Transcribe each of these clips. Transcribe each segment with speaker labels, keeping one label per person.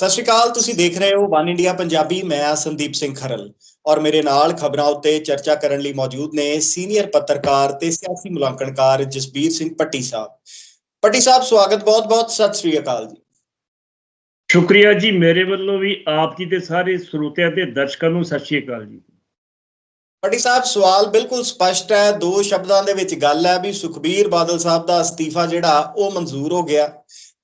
Speaker 1: ਸਤਿ ਸ਼੍ਰੀ ਅਕਾਲ ਤੁਸੀਂ ਦੇਖ ਰਹੇ ਹੋ ਵਨ ਇੰਡੀਆ ਪੰਜਾਬੀ ਮੈਂ ਆ ਸੰਦੀਪ ਸਿੰਘ ਖਰਲ ਔਰ ਮੇਰੇ ਨਾਲ ਖਬਰਾਂ ਉੱਤੇ ਚਰਚਾ ਕਰਨ ਲਈ ਮੌਜੂਦ ਨੇ ਸੀਨੀਅਰ ਪੱਤਰਕਾਰ ਤੇ ਸਿਆਸੀ ਮੁਲਾਂਕਣਕਾਰ ਜਸਬੀਰ ਸਿੰਘ ਪੱਟੀ ਸਾਹਿਬ। ਪੱਟੀ ਸਾਹਿਬ ਸਵਾਗਤ ਬਹੁਤ-ਬਹੁਤ ਸਤਿ ਸ਼੍ਰੀ ਅਕਾਲ ਜੀ।
Speaker 2: ਸ਼ੁਕਰੀਆ ਜੀ ਮੇਰੇ ਵੱਲੋਂ ਵੀ ਆਪ ਜੀ ਦੇ ਸਾਰੇ ਸਰੋਤਿਆਂ ਤੇ ਦਰਸ਼ਕਾਂ ਨੂੰ ਸਤਿ ਸ਼੍ਰੀ ਅਕਾਲ ਜੀ।
Speaker 1: ਪੱਟੀ ਸਾਹਿਬ ਸਵਾਲ ਬਿਲਕੁਲ ਸਪਸ਼ਟ ਹੈ ਦੋ ਸ਼ਬਦਾਂ ਦੇ ਵਿੱਚ ਗੱਲ ਹੈ ਵੀ ਸੁਖਬੀਰ ਬਾਦਲ ਸਾਹਿਬ ਦਾ ਅਸਤੀਫਾ ਜਿਹੜਾ ਉਹ ਮਨਜ਼ੂਰ ਹੋ ਗਿਆ।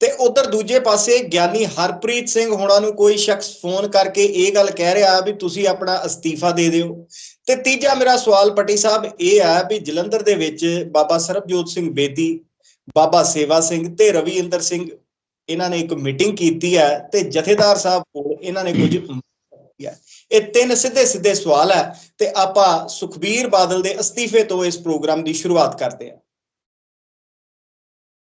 Speaker 1: ਤੇ ਉਧਰ ਦੂਜੇ ਪਾਸੇ ਗਿਆਨੀ ਹਰਪ੍ਰੀਤ ਸਿੰਘ ਹੋਣਾ ਨੂੰ ਕੋਈ ਸ਼ਖਸ ਫੋਨ ਕਰਕੇ ਇਹ ਗੱਲ ਕਹਿ ਰਿਹਾ ਵੀ ਤੁਸੀਂ ਆਪਣਾ ਅਸਤੀਫਾ ਦੇ ਦਿਓ। ਤੇ ਤੀਜਾ ਮੇਰਾ ਸਵਾਲ ਪੱਟੀ ਸਾਹਿਬ, ਇਹ ਹੈ ਵੀ ਜਲੰਧਰ ਦੇ ਵਿੱਚ ਬਾਬਾ ਸਰਬਜੋਤ ਸਿੰਘ ਬੇਦੀ, ਬਾਬਾ ਸੇਵਾ ਸਿੰਘ ਤੇ ਰਵੀ ਇੰਦਰ ਸਿੰਘ, ਇਹਨਾਂ ਨੇ ਇੱਕ ਮੀਟਿੰਗ ਕੀਤੀ ਹੈ ਤੇ ਜਥੇਦਾਰ ਸਾਹਿਬ ਕੋਲ ਇਹਨਾਂ ਨੇ ਕੁਝ ਹੈ। ਇਹ ਤਿੰਨ ਸਿੱਧੇ ਸਿੱਧੇ ਸਵਾਲ ਹੈ ਤੇ ਆਪਾਂ ਸੁਖਬੀਰ ਬਾਦਲ ਦੇ ਅਸਤੀਫੇ ਤੋਂ ਇਸ ਪ੍ਰੋਗਰਾਮ ਦੀ ਸ਼ੁਰੂਆਤ ਕਰਦੇ ਹਾਂ।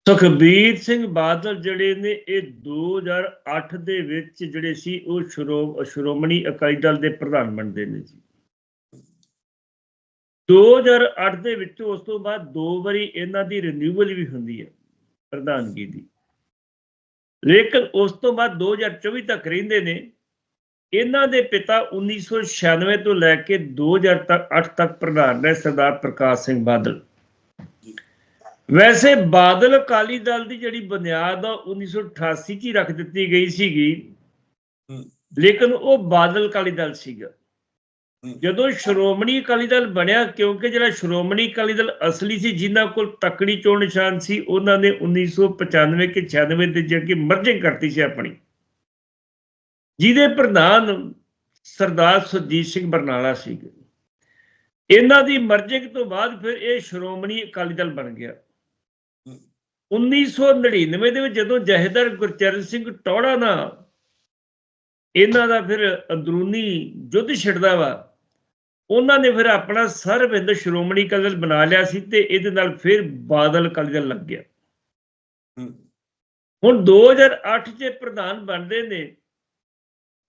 Speaker 2: ਸੁਖਬੀਰ ਸਿੰਘ ਬਾਦਲ ਜਿਹੜੇ ਨੇ, ਇਹ 2008 ਦੇ ਵਿੱਚ ਜਿਹੜੇ ਸੀ, ਉਹ ਸ਼੍ਰੋ, ਸ਼੍ਰੋਮਣੀ ਅਕਾਲੀ ਦਲ ਦੇ ਪ੍ਰਧਾਨ ਬਣਦੇ ਨੇ ਜੀ। 2008 ਦੇ ਵਿੱਚ ਉਸ ਤੋਂ ਬਾਅਦ ਦੋ ਵਾਰੀ ਇਹਨਾਂ ਦੀ ਰਿਨਿਊਵਲ ਵੀ ਹੁੰਦੀ ਹੈ, ਪ੍ਰਧਾਨਗੀ ਦੀ। ਲੇਕਿਨ ਉਸ ਤੋਂ ਬਾਅਦ 2024 ਤੱਕ ਰਹਿੰਦੇ ਨੇ। ਇਹਨਾਂ ਦੇ ਪਿਤਾ 1996 ਤੋਂ ਲੈ ਕੇ 2000 ਤੱਕ 8 ਤੱਕ ਪ੍ਰਧਾਨ ਰਹੇ ਸਰਦਾਰ ਪ੍ਰਕਾਸ਼ ਸਿੰਘ ਬਾਦਲ। ਵੈਸੇ ਬਾਦਲ ਅਕਾਲੀ ਦਲ ਦੀ ਜਿਹੜੀ ਬੁਨਿਆਦ ਆ 1988 ਚ ਹੀ ਰੱਖ ਦਿੱਤੀ ਗਈ ਸੀਗੀ। ਲੇਕਿਨ ਉਹ ਬਾਦਲ ਅਕਾਲੀ ਦਲ ਸੀਗਾ। ਜਦੋਂ ਸ਼੍ਰੋਮਣੀ ਅਕਾਲੀ ਦਲ ਬਣਿਆ ਕਿਉਂਕਿ ਜਿਹੜਾ ਸ਼੍ਰੋਮਣੀ ਅਕਾਲੀ ਦਲ ਅਸਲੀ ਸੀ ਜਿਨ੍ਹਾਂ ਕੋਲ ਤਕੜੀ ਚੋਣ ਨਿਸ਼ਾਨ ਸੀ ਉਹਨਾਂ ਨੇ 1995 ਕਿ 96 ਦੇ ਜਾ ਕੇ ਮਰਜਿੰਗ ਕਰਤੀ ਸੀ ਆਪਣੀ। ਜਿਹਦੇ ਪ੍ਰਧਾਨ ਸਰਦਾਰ ਸੁਰਜੀਤ ਸਿੰਘ ਬਰਨਾਲਾ ਸੀਗੇ। ਇਹਨਾਂ ਦੀ ਮਰਜਿੰਗ ਤੋਂ ਬਾਅਦ ਫਿਰ ਇਹ ਸ਼੍ਰੋਮਣੀ ਅਕਾਲੀ ਦਲ ਬਣ ਗਿਆ। 1999 ਦੇ ਵਿੱਚ ਜਦੋਂ ਜਹੇਦਾਰ ਗੁਰਚਰਨ ਸਿੰਘ ਟੌੜਾ ਨਾ ਇਹਨਾਂ ਦਾ ਫਿਰ ਅੰਦਰੂਨੀ ਯੁੱਧ ਛਿੜਦਾ ਵਾ ਉਹਨਾਂ ਨੇ ਫਿਰ ਆਪਣਾ ਸਰਬਿੰਦ ਸ਼੍ਰੋਮਣੀ ਅਕਾਲੀ ਦਲ ਬਣਾ ਲਿਆ ਸੀ ਤੇ ਇਹਦੇ ਨਾਲ ਫਿਰ ਬਾਦਲ ਅਕਾਲੀ ਦਲ ਲੱਗ ਗਿਆ। ਹੁਣ 2008 ਚ ਪ੍ਰਧਾਨ ਬਣਦੇ ਨੇ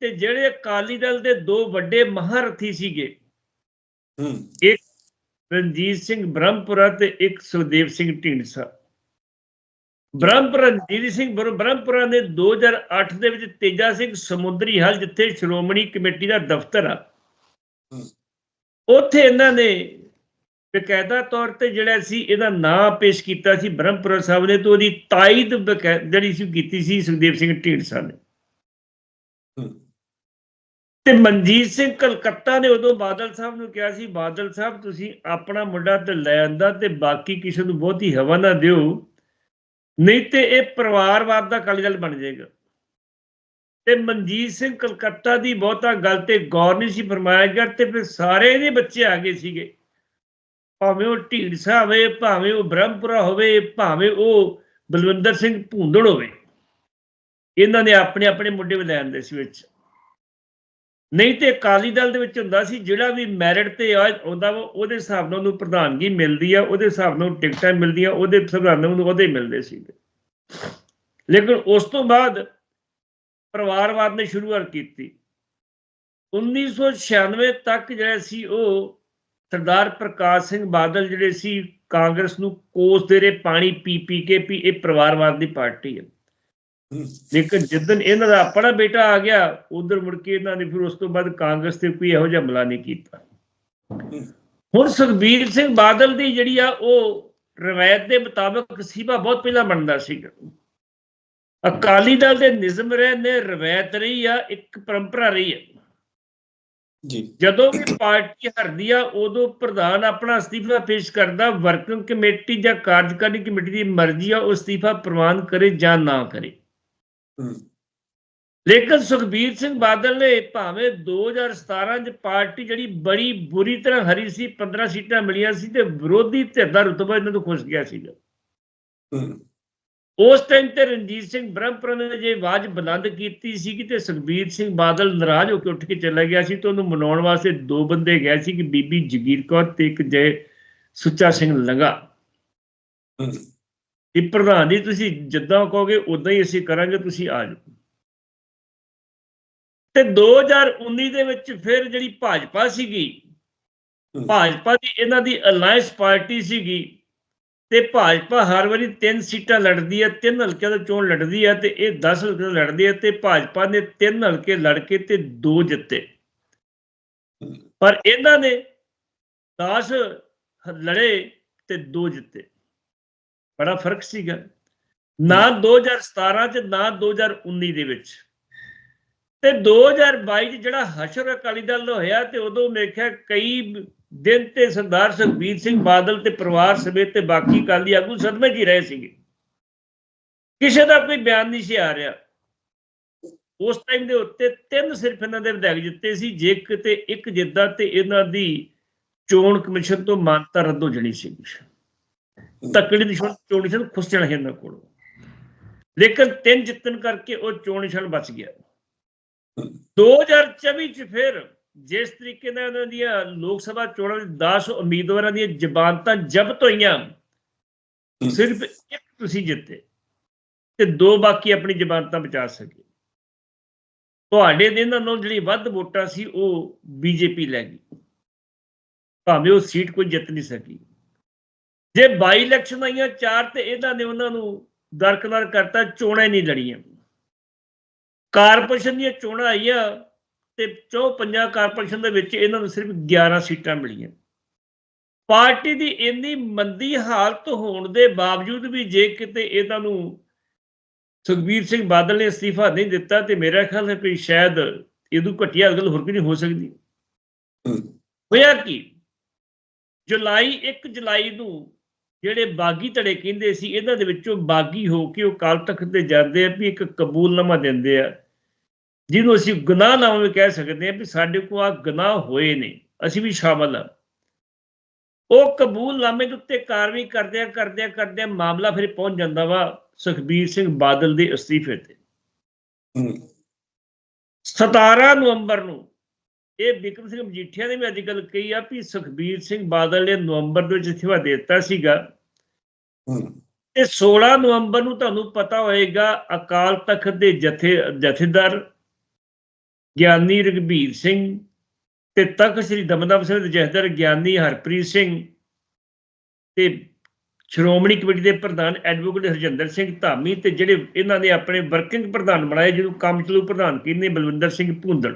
Speaker 2: ਤੇ ਜਿਹੜੇ ਅਕਾਲੀ ਦਲ ਦੇ ਦੋ ਵੱਡੇ ਮਹਾਰਥੀ ਸੀਗੇ
Speaker 1: ਹੂੰ।
Speaker 2: ਰਣਜੀਤ ਸਿੰਘ ਬ੍ਰਹਮਪੁਰਾ ਤੇ ਇੱਕ ਸੁਖਦੇਵ ਸਿੰਘ ਢੀਂਡਸਾ। ਬ੍ਰਹਮਪੁਰਾ ਰਣਜੀਤ ਸਿੰਘ ਬ੍ਰ- ਬ੍ਰਹਮਪੁਰਾ ਨੇ 2008 ਦੇ ਵਿੱਚ ਤੇਜਾ ਸਿੰਘ ਸਮੁੰਦਰੀ ਹਲ ਜਿੱਥੇ ਸ਼੍ਰੋਮਣੀ ਕਮੇਟੀ ਦਾ ਦਫ਼ਤਰ ਆ। ਉੱਥੇ ਇਹਨਾਂ ਨੇ ਬਕਾਇਦਾ ਤੌਰ ਤੇ ਜਿਹੜਾ ਸੀ ਇਹਦਾ ਨਾਂ ਪੇਸ਼ ਕੀਤਾ ਸੀ ਬ੍ਰਹਮਪੁਰਾ ਸਾਹਿਬ ਨੇ ਤੇ ਉਹਦੀ ਤਾਇਦ ਜਿਹੜੀ ਸੀ ਕੀਤੀ ਸੀ ਸੁਖਦੇਵ ਸਿੰਘ ਢੀਂਡਸਾ ਨੇ। ਤੇ ਮਨਜੀਤ ਸਿੰਘ ਕਲਕੱਤਾ ਨੇ ਉਦੋਂ ਬਾਦਲ ਸਾਹਿਬ ਨੂੰ ਕਿਹਾ ਸੀ ਬਾਦਲ ਸਾਹਿਬ ਤੁਸੀਂ ਆਪਣਾ ਮੁੰਡਾ ਤੇ ਲੈ ਆਂਦਾ ਤੇ ਬਾਕੀ ਕਿਸੇ ਨੂੰ ਬਹੁਤੀ ਹਵਾ ਨਾ ਦਿਓ। ਨਹੀਂ ਤੇ ਇਹ ਪਰਿਵਾਰਵਾਦ ਦਾ ਅਕਾਲੀ ਦਲ ਬਣ ਜਾਏਗਾ। ਤੇ ਮਨਜੀਤ ਸਿੰਘ ਕਲਕੱਤਾ ਦੀ ਬਹੁਤਾ ਗੱਲ ਤੇ ਗੌਰ ਨਹੀਂ ਸੀ ਫਰਮਾਇਆ ਗਿਆ ਤੇ ਫਿਰ ਸਾਰੇ ਇਹਦੇ ਬੱਚੇ ਆ ਗਏ ਸੀਗੇ। ਭਾਵੇਂ ਉਹ ਢੀਂਡਸਾ ਹੋਵੇ, ਭਾਵੇਂ ਉਹ ਬ੍ਰਹਮਪੁਰਾ ਹੋਵੇ, ਭਾਵੇਂ ਉਹ ਬਲਵਿੰਦਰ ਸਿੰਘ ਭੂੰਦੜ ਹੋਵੇ। ਇਹਨਾਂ ਨੇ ਆਪਣੇ ਆਪਣੇ ਮੁੰਡੇ ਵੀ ਲੈ ਆਂਦੇ ਸੀ ਵਿੱਚ। ਨਹੀਂ ਤੇ ਅਕਾਲੀ ਦਲ ਦੇ ਵਿੱਚ ਹੁੰਦਾ ਸੀ, ਜਿਹੜਾ ਵੀ ਮੈਰਿਟ ਤੇ ਆਉਂਦਾ ਵਾ, ਉਹਦੇ ਹਿਸਾਬ ਨਾਲ ਉਹਨੂੰ ਪ੍ਰਧਾਨਗੀ ਮਿਲਦੀ ਆ, ਉਹਦੇ ਹਿਸਾਬ ਨਾਲ ਉਹਨੂੰ ਟਿਕਟਾਂ ਮਿਲਦੀਆਂ ਉਹਦੇ ਹਿਸਾਬ ਨਾਲ ਉਹਨੂੰ ਉਹਦੇ ਮਿਲਦੇ ਸੀ ਲੇਕਿਨ ਉਸ ਤੋਂ ਬਾਅਦ ਪਰਿਵਾਰਵਾਦ ਨੇ ਸ਼ੁਰੂਆਤ ਕੀਤੀ। 1996 ਤੱਕ ਜਿਹੜਾ ਸੀ ਉਹ ਸਰਦਾਰ ਪ੍ਰਕਾਸ਼ ਸਿੰਘ ਬਾਦਲ ਜਿਹੜੇ ਸੀ, ਕਾਂਗਰਸ ਨੂੰ ਕੋਸ ਦੇ ਰਹੇ ਪਾਣੀ ਪੀ ਪੀ ਕੇ ਵੀ ਇਹ ਪਰਿਵਾਰਵਾਦ ਦੀ ਪਾਰਟੀ ਹੈ ਲੇਕਿਨ ਜਿੱਦਨ ਇਹਨਾਂ ਦਾ ਆਪਣਾ ਬੇਟਾ ਆ ਗਿਆ ਉਧਰ ਮੁੜ ਕੇ ਇਹਨਾਂ ਨੇ ਫਿਰ ਉਸ ਤੋਂ ਬਾਅਦ ਕਾਂਗਰਸ ਤੇ ਕੋਈ ਇਹੋ ਜਿਹਾ ਹਮਲਾ ਨਹੀਂ ਕੀਤਾ। ਹੁਣ ਸੁਖਬੀਰ ਸਿੰਘ ਬਾਦਲ ਦੀ ਜਿਹੜੀ ਆ ਉਹ ਰਵਾਇਤ ਦੇ ਮੁਤਾਬਕ ਸੀਬਾ ਬਹੁਤ ਪਹਿਲਾਂ ਬਣਦਾ ਸੀਗਾ। ਅਕਾਲੀ ਦਲ ਦੇ ਨਿਜ਼ਮ ਰਹੇ ਨੇ ਰਵਾਇਤ ਰਹੀ ਆ ਇੱਕ ਪਰੰਪਰਾ ਰਹੀ ਹੈ
Speaker 1: ਜੀ।
Speaker 2: ਜਦੋਂ ਵੀ ਪਾਰਟੀ ਹਰਦੀ ਆ ਉਦੋਂ ਪ੍ਰਧਾਨ ਆਪਣਾ ਅਸਤੀਫਾ ਪੇਸ਼ ਕਰਦਾ ਵਰਕਿੰਗ ਕਮੇਟੀ ਜਾਂ ਕਾਰਜਕਾਰੀ ਕਮੇਟੀ ਦੀ ਮਰਜ਼ੀ ਆ ਉਹ ਅਸਤੀਫਾ ਪ੍ਰਵਾਨ ਕਰੇ ਜਾਂ ਨਾ ਕਰੇ। ਲੇਕਿਨ ਸੁਖਬੀਰ ਸਿੰਘ ਬਾਦਲ ਨੇ ਭਾਵੇਂ 2017 ਚ ਪਾਰਟੀ ਜਿਹੜੀ ਬੜੀ ਬੁਰੀ ਤਰ੍ਹਾਂ ਹਰੀ ਸੀ 15 ਸੀਟਾਂ ਮਿਲੀਆਂ ਸੀ ਤੇ ਵਿਰੋਧੀ ਧਿਰ ਦਾ ਰੁਤਬਾ ਇਹਨਾਂ ਤੋਂ ਖੁੱਸ ਗਿਆ ਸੀਗਾ। ਉਸ ਟਾਈਮ ਤੇ ਰਣਜੀਤ ਸਿੰਘ ਬ੍ਰਹਮਪੁਰਾ ਨੇ ਜੇ ਆਵਾਜ਼ ਬੁਲੰਦ ਕੀਤੀ ਸੀ ਕਿ ਤੇ ਸੁਖਬੀਰ ਸਿੰਘ ਬਾਦਲ ਨਾਰਾਜ਼ ਹੋ ਕੇ ਉੱਠ ਕੇ ਚਲਾ ਗਿਆ ਸੀ ਤੇ ਉਹਨੂੰ ਮਨਾਉਣ ਵਾਸਤੇ ਦੋ ਬੰਦੇ ਗਏ ਸੀ ਕਿ ਬੀਬੀ ਜਗੀਰ ਕੌਰ ਤੇ ਇੱਕ ਜੈ ਸੁੱਚਾ ਸਿੰਘ ਲੰਗਾ। ਇਹ ਪ੍ਰਧਾਨ ਜੀ ਤੁਸੀਂ ਜਿੱਦਾਂ ਕਹੋਗੇ ਉਦਾਂ ਹੀ ਅਸੀਂ ਕਰਾਂਗੇ ਤੁਸੀਂ ਆ ਜਾਓ। ਤੇ 2019 ਦੇ ਵਿੱਚ ਫਿਰ ਜਿਹੜੀ ਭਾਜਪਾ ਸੀਗੀ। ਭਾਜਪਾ ਦੀ ਇਹਨਾਂ ਦੀ ਅਲਾਈਅੰਸ ਪਾਰਟੀ ਸੀਗੀ ਤੇ ਭਾਜਪਾ ਹਰ ਵਾਰੀ ਤਿੰਨ ਸੀਟਾਂ ਲੜਦੀ ਹੈ ਤਿੰਨ ਹਲਕਿਆਂ ਤੋਂ ਚੋਣ ਲੜਦੀ ਹੈ ਤੇ ਇਹ 10 ਹਲਕੇ ਤੋਂ ਲੜਦੀ ਹੈ ਤੇ ਭਾਜਪਾ ਨੇ ਤਿੰਨ ਹਲਕੇ ਲੜ ਕੇ ਤੇ ਦੋ ਜਿੱਤੇ। ਪਰ ਇਹਨਾਂ ਨੇ 10 ਲੜੇ ਤੇ ਦੋ ਜਿੱਤੇ। ਬੜਾ ਫ਼ਰਕ ਸੀਗਾ। ਨਾ 2017 ਚ, ਨਾ 2019 ਦੇ ਵਿੱਚ। ਤੇ 2022 ਚ ਜਿਹੜਾ ਹਸ਼ਰ ਅਕਾਲੀ ਦਲ ਦਾ ਹੋਇਆ ਤੇ ਉਦੋਂ ਵੇਖਿਆ ਕਈ ਦਿਨ ਤੇ ਸਰਦਾਰ ਸੁਖਬੀਰ ਸਿੰਘ ਬਾਦਲ ਤੇ ਪਰਿਵਾਰ ਸਮੇਤ ਤੇ ਬਾਕੀ ਅਕਾਲੀ ਆਗੂ ਸਦਮੇ 'ਚ ਹੀ ਰਹੇ ਸੀਗੇ। ਕਿਸੇ ਦਾ ਕੋਈ ਬਿਆਨ ਨਹੀਂ ਸੀ ਆ ਰਿਹਾ। ਉਸ ਟਾਈਮ ਦੇ ਉੱਤੇ ਤਿੰਨ ਸਿਰਫ ਇਹਨਾਂ ਦੇ ਵਿਧਾਇਕ ਜਿੱਤੇ ਸੀ, ਜੇ ਕਿਤੇ ਇੱਕ ਜਿੱਦਾ ਤੇ ਇਹਨਾਂ ਦੀ ਚੋਣ ਕਮਿਸ਼ਨ ਤੋਂ ਮਾਨਤਾ ਰੱਦ ਹੋ ਜਣੀ ਸੀ। ਤਕੜੀ ਨਿਸ਼ਾਨ, ਚੋਣ ਨਿਸ਼ਾਨ ਖੁੱਸ ਜਾਣਾ ਇਹਨਾਂ ਕੋਲੋਂ। ਲੇਕਿਨ ਤਿੰਨ ਜਿੱਤਣ ਕਰਕੇ ਉਹ ਚੋਣ ਨਿਸ਼ਾਨ ਬਚ ਗਿਆ। 2024 ਚ ਫਿਰ ਜਿਸ ਤਰੀਕੇ ਨਾਲ ਉਹਨਾਂ ਦੀਆਂ ਲੋਕ ਸਭਾ ਚੋਣਾਂ ਦੇ 10 ਉਮੀਦਵਾਰਾਂ ਦੀਆਂ ਜ਼ਬਾਨਤਾਂ ਜ਼ਬਤ ਹੋਈਆਂ, ਸਿਰਫ ਇੱਕ ਤੁਸੀਂ ਜਿੱਤੇ ਤੇ ਦੋ ਬਾਕੀ ਆਪਣੀ ਜ਼ਬਾਨਤਾਂ ਬਚਾ ਸਕੇ। ਤੁਹਾਡੇ ਦੇ ਇਹਨਾਂ ਨੂੰ ਜਿਹੜੀ ਵੱਧ ਵੋਟਾਂ ਸੀ ਉਹ ਬੀਜੇਪੀ ਲੈ ਗਈ। ਭਾਵੇਂ ਉਹ ਸੀਟ ਕੋਈ ਜਿੱਤ ਨਹੀਂ ਸਕੀ। ਜੇ ਬਾਈ ਇਲੈਕਸ਼ਨ ਆਈਆਂ ਚਾਰ ਤੇ ਇਹਨਾਂ ਨੇ ਉਹਨਾਂ ਨੂੰ ਦਰਕਨਾਰ ਕਰਤਾ ਚੋਣਾਂ ਨਹੀਂ ਲੜੀਆਂ। ਕਾਰਪੋਰੇਸ਼ਨ ਦੀਆਂ ਚੋਣਾਂ ਆਈਆਂ ਤੇ ਚੌ ਪੰਜਾਂ ਕਾਰਪੋਰੇਸ਼ਨ ਦੇ ਵਿੱਚ ਇਹਨਾਂ ਨੂੰ ਸਿਰਫ 11 ਸੀਟਾਂ ਮਿਲੀਆਂ। ਪਾਰਟੀ ਦੀ ਇੰਨੀ ਮੰਦੀ ਹਾਲਤ ਹੋਣ ਦੇ ਬਾਵਜੂਦ ਵੀ ਜੇ ਕਿਤੇ ਇਹਨਾਂ ਨੂੰ ਸੁਖਬੀਰ ਸਿੰਘ ਬਾਦਲ ਨੇ ਅਸਤੀਫਾ ਨਹੀਂ ਦਿੱਤਾ ਤੇ ਮੇਰਾ ਖਿਆਲ ਹੈ ਕਿ ਸ਼ਾਇਦ ਇਹਦੂ ਘਟੀਆ ਗੱਲ ਹੋਰ ਵੀ ਨਹੀਂ ਹੋ ਸਕਦੀ। ਹੋਇਆ ਕੀ? ਜੁਲਾਈ 1 ਜੁਲਾਈ ਨੂੰ ਜਿਹੜੇ ਬਾਗੀ ਧੜੇ ਕਹਿੰਦੇ ਸੀ ਇਹਨਾਂ ਦੇ ਵਿੱਚੋਂ ਬਾਗੀ ਹੋ ਕੇ ਉਹ ਕਾਲ ਤਖਤ ਤੇ ਜਾਂਦੇ ਆ ਵੀ ਇੱਕ ਕਬੂਲਨਾਮਾ ਦਿੰਦੇ ਆ। ਜਿਹਨੂੰ ਅਸੀਂ ਗੁਨਾਹਨਾਮਾ ਵੀ ਕਹਿ ਸਕਦੇ ਆ ਵੀ ਸਾਡੇ ਕੋਲ ਆ ਗੁਨਾਹ ਹੋਏ ਨੇ ਅਸੀਂ ਵੀ ਸ਼ਾਮਲ ਆ। ਉਹ ਕਬੂਲਨਾਮੇ ਦੇ ਉੱਤੇ ਕਾਰਵਾਈ ਕਰਦਿਆਂ ਕਰਦਿਆਂ ਕਰਦਿਆਂ ਮਾਮਲਾ ਫਿਰ ਪਹੁੰਚ ਜਾਂਦਾ ਵਾ ਸੁਖਬੀਰ ਸਿੰਘ ਬਾਦਲ ਦੇ ਅਸਤੀਫੇ ਤੇ। 17 ਨਵੰਬਰ ਨੂੰ ਇਹ ਬਿਕਰਮ ਸਿੰਘ ਮਜੀਠੀਆ ਨੇ ਵੀ ਅੱਜ ਕੱਲ ਕਹੀ ਆ ਵੀ ਸੁਖਬੀਰ ਸਿੰਘ ਬਾਦਲ ਨੇ ਨਵੰਬਰ ਦੇ ਵਿੱਚ ਅਸਤੀਫਾ ਦੇ ਦਿੱਤਾ ਸੀਗਾ। ਤੇ 16 ਨਵੰਬਰ ਨੂੰ ਤੁਹਾਨੂੰ ਪਤਾ ਹੋਏਗਾ ਅਕਾਲ ਤਖਤ ਦੇ ਜਥੇ ਜਥੇਦਾਰ ਗਿਆਨੀ ਰਗਵੀਰ ਸਿੰਘ ਤੇ ਤਖਤ ਸ੍ਰੀ ਦਮਦਮ ਸਾਹਿਬ ਦੇ ਜਥੇਦਾਰ ਗਿਆਨੀ ਹਰਪ੍ਰੀਤ ਸਿੰਘ ਤੇ ਸ਼੍ਰੋਮਣੀ ਕਮੇਟੀ ਦੇ ਪ੍ਰਧਾਨ ਐਡਵੋਕੇਟ ਹਰਜਿੰਦਰ ਸਿੰਘ ਧਾਮੀ ਤੇ ਜਿਹੜੇ ਇਹਨਾਂ ਨੇ ਆਪਣੇ ਵਰਕਿੰਗ ਪ੍ਰਧਾਨ ਬਣਾਏ ਜਿਹਨੂੰ ਕੰਮ ਚਲੂ ਪ੍ਰਧਾਨ ਕਹਿੰਦੇ ਬਲਵਿੰਦਰ ਸਿੰਘ ਭੁੰਦੜ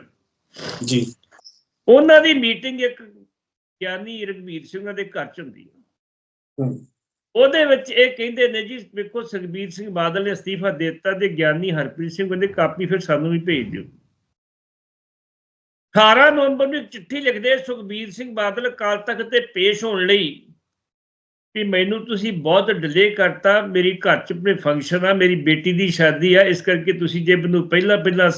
Speaker 1: ਜੀ।
Speaker 2: ਉਹਨਾਂ ਦੀ ਮੀਟਿੰਗ ਇੱਕ ਗਿਆਨੀ ਰਗਵੀਰ ਸਿੰਘਾਂ ਦੇ ਘਰ ਚ ਹੁੰਦੀ ਹੈ। ਉਹਦੇ ਵਿੱਚ ਇਹ ਕਹਿੰਦੇ ਨੇ ਜੀ ਵੇਖੋ ਸੁਖਬੀਰ ਸਿੰਘ ਬਾਦਲ ਨੇ ਅਸਤੀਫਾ ਦੇ ਦਿੱਤਾ ਤੇ ਗਿਆਨੀ ਹਰਪ੍ਰੀਤ ਸਿੰਘ ਕਹਿੰਦੇ ਕਾਪੀ ਫਿਰ ਸਾਨੂੰ ਵੀ ਭੇਜ ਦਿਓ। 18 ਨਵੰਬਰ ਨੂੰ ਚਿੱਠੀ ਲਿਖਦੇ ਸੁਖਬੀਰ ਸਿੰਘ ਬਾਦਲ ਅਕਾਲ ਤਖਤ ਤੇ ਪੇਸ਼ ਹੋਣ ਲਈ ਵੀ ਮੈਨੂੰ ਤੁਸੀਂ ਬਹੁਤ ਡਿਲੇ ਕਰਤਾ ਮੇਰੀ ਘਰ ਚ ਆਪਣੇ ਫੰਕਸ਼ਨ ਆ ਮੇਰੀ ਬੇਟੀ ਦੀ ਸ਼ਾਦੀ ਆ ਇਸ ਕਰਕੇ ਤੁਸੀਂ ਜੇ ਮੈਨੂੰ ਪਹਿਲਾਂ ਪਹਿਲਾਂ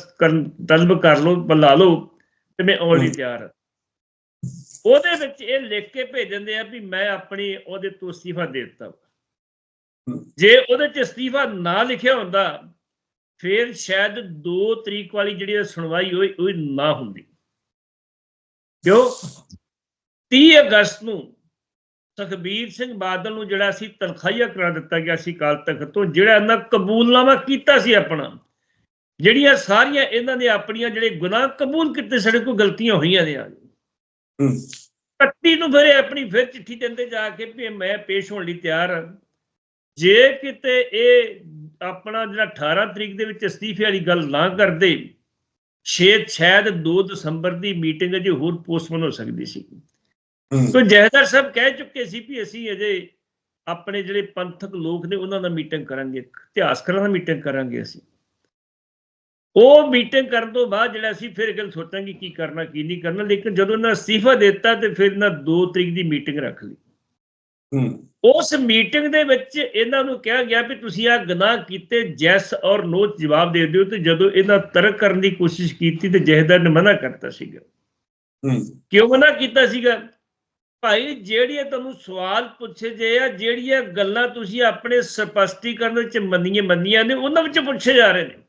Speaker 2: ਤਲਬ ਕਰ ਲਓ ਬੁਲਾ ਲਓ ਤੇ ਮੈਂ ਆਉਣ ਲਈ ਤਿਆਰ ਹਾਂ ਉਹਦੇ ਵਿੱਚ ਇਹ ਲਿਖ ਕੇ ਭੇਜ ਦਿੰਦੇ ਆ ਵੀ ਮੈਂ ਆਪਣੀ ਉਹਦੇ ਤੋਂ ਅਸਤੀਫਾ ਦੇ ਦਿੱਤਾ ਜੇ ਉਹਦੇ ਚ ਅਸਤੀਫਾ ਨਾ ਲਿਖਿਆ ਹੁੰਦਾ ਫਿਰ ਸ਼ਾਇਦ 2 ਤਰੀਕ ਵਾਲੀ ਜਿਹੜੀ ਸੁਣਵਾਈ ਹੋਈ ਉਹ ਨਾ ਹੁੰਦੀ। ਕਿਉਂ? 30 ਅਗਸਤ ਨੂੰ ਸੁਖਬੀਰ ਸਿੰਘ ਬਾਦਲ ਨੂੰ ਜਿਹੜਾ ਸੀ ਤਨਖਾਹੀਆ ਕਰਾ ਦਿੱਤਾ ਗਿਆ ਸੀ ਕਾਲ ਤਖਤ ਤੋਂ ਜਿਹੜਾ ਇਹਨਾਂ ਕਬੂਲਨਾਮਾ ਕੀਤਾ ਸੀ ਆਪਣਾ ਜਿਹੜੀਆਂ ਸਾਰੀਆਂ ਇਹਨਾਂ ਨੇ ਆਪਣੀਆਂ ਜਿਹੜੇ ਗੁਨਾਹ ਕਬੂਲ ਕੀਤੇ ਸਾਡੇ ਕੋਲ ਗਲਤੀਆਂ ਹੋਈਆਂ ਨੇ ਆ। 31 ਨੂੰ ਫਿਰ ਆਪਣੀ ਫਿਰ ਚਿੱਠੀ ਦਿੰਦੇ ਜਾ ਕੇ ਵੀ ਮੈਂ ਪੇਸ਼ ਹੋਣ ਲਈ ਤਿਆਰ ਹਾਂ। ਜੇ ਕਿਤੇ ਇਹ ਆਪਣਾ ਜਿਹੜਾ 18 ਤਰੀਕ ਦੇ ਵਿੱਚ ਅਸਤੀਫੇ ਵਾਲੀ ਗੱਲ ਨਾ ਕਰਦੇ ਸ਼ਾਇਦ ਸ਼ਾਇਦ 2 ਦਸੰਬਰ ਦੀ ਮੀਟਿੰਗ ਅਜੇ ਹੋਰ ਪੋਸਟਪੋਨ ਹੋ ਸਕਦੀ ਸੀ। ਤੋ ਜਹਦਰ ਸਾਹਿਬ ਕਹਿ ਚੁੱਕੇ ਸੀ ਵੀ ਅਸੀਂ ਅਜੇ ਆਪਣੇ ਜਿਹੜੇ ਪੰਥਕ ਲੋਕ ਨੇ ਉਹਨਾਂ ਨਾਲ ਮੀਟਿੰਗ ਕਰਾਂਗੇ ਇਤਿਹਾਸਕਾਰਾਂ ਨਾਲ ਮੀਟਿੰਗ ਕਰਾਂਗੇ ਅਸੀਂ। ਉਹ ਮੀਟਿੰਗ ਕਰਨ ਤੋਂ ਬਾਅਦ ਜਿਹੜਾ ਅਸੀਂ ਫਿਰ ਗੱਲ ਸੋਚਾਂਗੇ ਕੀ ਕਰਨਾ ਕੀ ਨਹੀਂ ਕਰਨਾ ਲੇਕਿਨ ਜਦੋਂ ਇਹਨਾਂ ਅਸਤੀਫਾ ਦਿੱਤਾ ਤੇ ਫਿਰ ਇਹਨਾਂ 2 ਤਰੀਕ ਦੀ ਮੀਟਿੰਗ ਰੱਖ ਲਈ। ਉਸ ਮੀਟਿੰਗ ਦੇ ਵਿੱਚ ਇਹਨਾਂ ਨੂੰ ਕਿਹਾ ਗਿਆ ਵੀ ਤੁਸੀਂ ਆ ਗੁਨਾਹ ਕੀਤੇ ਜੈਸ ਔਰ ਨੋ ਜਵਾਬ ਦੇ ਦਿਓ ਤੇ ਜਦੋਂ ਇਹਨਾਂ ਤਰਕ ਕਰਨ ਦੀ ਕੋਸ਼ਿਸ਼ ਕੀਤੀ ਤੇ ਜਹਦਰ ਨੇ ਮਨਾ ਕਰਤਾ ਸੀਗਾ। ਕਿਉਂ ਮਨਾ ਕੀਤਾ ਸੀਗਾ? ਭਾਈ ਜਿਹੜੀਆਂ ਤੁਹਾਨੂੰ ਸਵਾਲ ਪੁੱਛੇ ਜੇ ਆ ਜਿਹੜੀਆਂ ਗੱਲਾਂ ਤੁਸੀਂ ਆਪਣੇ ਸਪਸ਼ਟੀਕਰਨ ਵਿੱਚ ਮੰਨੀਆਂ ਮੰਨੀਆਂ ਨੇ ਉਹਨਾਂ ਵਿੱਚ ਪੁੱਛੇ ਜਾ ਰਹੇ ਨੇ।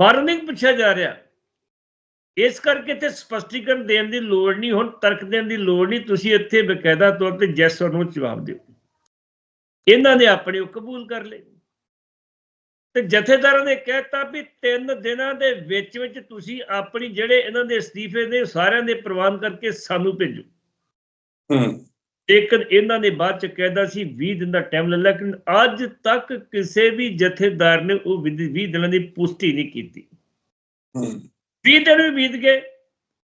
Speaker 2: ਵਾਰਨਿੰਗ ਪੁੱਛਿਆ ਜਾ ਰਿਹਾ। ਇਸ ਕਰਕੇ ਤੇ ਸਪਸ਼ਟੀਕਰਨ ਦੇਣ ਦੀ ਲੋੜ ਨਹੀਂ, ਹੁਣ ਤਰਕ ਦੇਣ ਦੀ ਲੋੜ ਨਹੀਂ। ਤੁਸੀਂ ਇੱਥੇ ਬਕਾਇਦਾ ਤੌਰ ਤੇ ਜੈਸ ਔਰ ਨੋ ਜਵਾਬ ਦਿਓ। ਇਹਨਾਂ ਨੇ ਆਪਣੇ ਉਹ ਕਬੂਲ ਕਰ ਲਏ। ਤੇ ਜਥੇਦਾਰਾਂ ਨੇ ਕਹਿਤਾ ਵੀ ਤਿੰਨ ਦਿਨਾਂ ਦੇ ਵਿੱਚ ਵਿੱਚ ਤੁਸੀਂ ਆਪਣੀ ਜਿਹੜੇ ਇਹਨਾਂ ਦੇ ਅਸਤੀਫੇ ਨੇ ਸਾਰਿਆਂ ਦੇ ਪ੍ਰਵਾਨ ਕਰਕੇ ਸਾਨੂੰ ਭੇਜੋ। ਲੇਕਿਨ ਇਹਨਾਂ ਨੇ ਬਾਅਦ ਚ ਕਹਿਦਾ ਸੀ 20 ਦਿਨ ਦਾ ਟਾਈਮ ਲੈ ਲੇਕਿਨ ਅੱਜ ਤੱਕ ਕਿਸੇ ਵੀ ਜਥੇਦਾਰ ਨੇ ਉਹ 20 ਦਿਨਾਂ ਦੀ ਪੁਸ਼ਟੀ ਨਹੀਂ ਕੀਤੀ।
Speaker 1: ਹੂੰ।
Speaker 2: 20 ਦਿਨ ਵੀ ਬੀਤ ਗਏ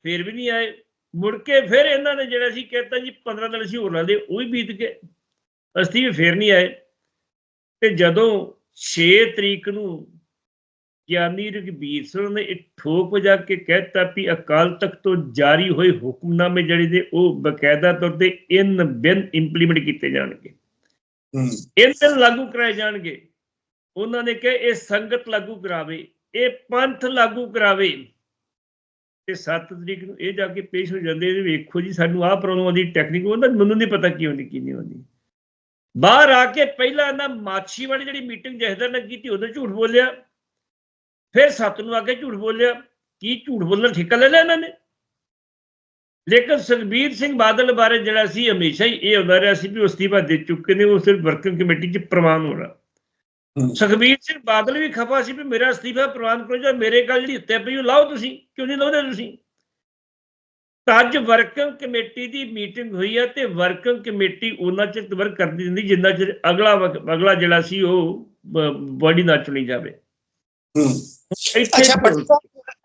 Speaker 2: ਫਿਰ ਵੀ ਨਹੀਂ ਆਏ। ਮੁੜ ਕੇ ਫਿਰ ਇਹਨਾਂ ਨੇ ਜਿਹੜਾ ਸੀ ਕਹਿਤਾ ਜੀ 15 ਦਿਨ ਅਸੀਂ ਹੋਰ ਲਾ ਦੇ ਉਹ ਵੀ ਬੀਤ ਗਏ। ਅਸੀਂ ਵੀ ਫੇਰ ਨਹੀਂ ਆਏ। ਤੇ ਜਦੋਂ 6 ਤਰੀਕ ਨੂੰ ਗਿਆਨੀ ਰਘਬੀਰ ਸਿੰਘ ਨੇ ਇਹ ਠੋਕ ਵਜਾ ਕੇ ਕਹਿਤਾ ਵੀ ਅਕਾਲ ਤਖਤ ਤੋਂ ਜਾਰੀ ਹੋਏ ਹੁਕਮਨਾਮੇ ਜਿਹੜੇ ਨੇ ਉਹ ਬਕਾਇਦਾ ਤੌਰ ਤੇ ਇਨ ਬਿਨ ਇੰਪਲੀਮੈਂਟ ਕੀਤੇ ਜਾਣਗੇ।
Speaker 1: ਹੂੰ।
Speaker 2: ਇਨ ਬਿਨ ਲਾਗੂ ਕਰਾਏ ਜਾਣਗੇ। ਉਹਨਾਂ ਨੇ ਕਿਹਾ ਇਹ ਸੰਗਤ ਲਾਗੂ ਕਰਾਵੇ ਇਹ ਪੰਥ ਲਾਗੂ ਕਰਾਵੇ। ਤੇ 7 ਤਰੀਕ ਨੂੰ ਇਹ ਜਾ ਕੇ ਪੇਸ਼ ਹੋ ਜਾਂਦੇ ਨੇ ਵੇਖੋ ਜੀ ਸਾਨੂੰ ਆਹ ਪ੍ਰੋਬਲਮ ਆਉਂਦੀ ਟੈਕਨੀਕ ਉਹਦਾ ਮੈਨੂੰ ਨਹੀਂ ਪਤਾ ਕੀ ਹੁੰਦੀ ਕੀ ਨਹੀਂ ਹੁੰਦੀ ਬਾਹਰ ਆ ਕੇ ਪਹਿਲਾਂ ਨਾ ਮਾਛੀ ਵਾਲੀ ਜਿਹੜੀ ਮੀਟਿੰਗ ਜਹਦਰ ਨੇ ਕੀਤੀ ਉਹਦੇ ਝੂਠ ਬੋਲਿਆ। ਫਿਰ ਸੱਤ ਨੂੰ ਕੇ ਝੂਠ ਬੋਲਿਆ ਕੀ ਝੂਠ ਬੋਲਣ ਠੇਕਾ ਲੈ ਲਿਆ ਇਹਨਾਂ ਨੇ? ਲੇਕਿਨ ਸੁਖਬੀਰ ਸਿੰਘ ਬਾਦਲ ਬਾਰੇ ਜਿਹੜਾ ਸੀ ਹਮੇਸ਼ਾ ਹੀ ਇਹ ਹੁੰਦਾ ਰਿਹਾ ਸੀ ਵੀ ਅਸਤੀਫਾ ਦੇ ਚੁੱਕੇ ਨੇ ਉਹ ਸਿਰਫ ਵਰਕਿੰਗ ਕਮੇਟੀ 'ਚ ਪ੍ਰਵਾਨ ਹੋ ਰਿਹਾ। ਸੁਖਬੀਰ ਸਿੰਘ ਬਾਦਲ ਵੀ ਖਫਾ ਸੀ ਵੀ ਮੇਰਾ ਅਸਤੀਫਾ ਪ੍ਰਵਾਨ ਕਰੋ ਜਾਂ ਮੇਰੇ ਗੱਲ ਜਿਹੜੀ ਉੱਤੇ ਪਈ ਉਹ ਲਾਓ ਤੁਸੀਂ ਕਿਉਂ ਨਹੀਂ ਲਾਉਂਦੇ ਤੁਸੀਂ? ਤਾਂ ਅੱਜ ਵਰਕਿੰਗ ਕਮੇਟੀ ਦੀ ਮੀਟਿੰਗ ਹੋਈ ਹੈ ਤੇ ਵਰਕਿੰਗ ਕਮੇਟੀ ਉਹਨਾਂ ਚਿਰ ਵਰਕ ਕਰਦੀ ਰਹਿੰਦੀ ਜਿੰਨਾ ਚਿਰ ਅਗਲਾ ਅਗਲਾ ਜਿਹੜਾ ਸੀ ਉਹ ਬੋਡੀ ਨਾ ਚੁਣੀ ਜਾਵੇ।
Speaker 1: ਹੂੰ ਅੱਛਾ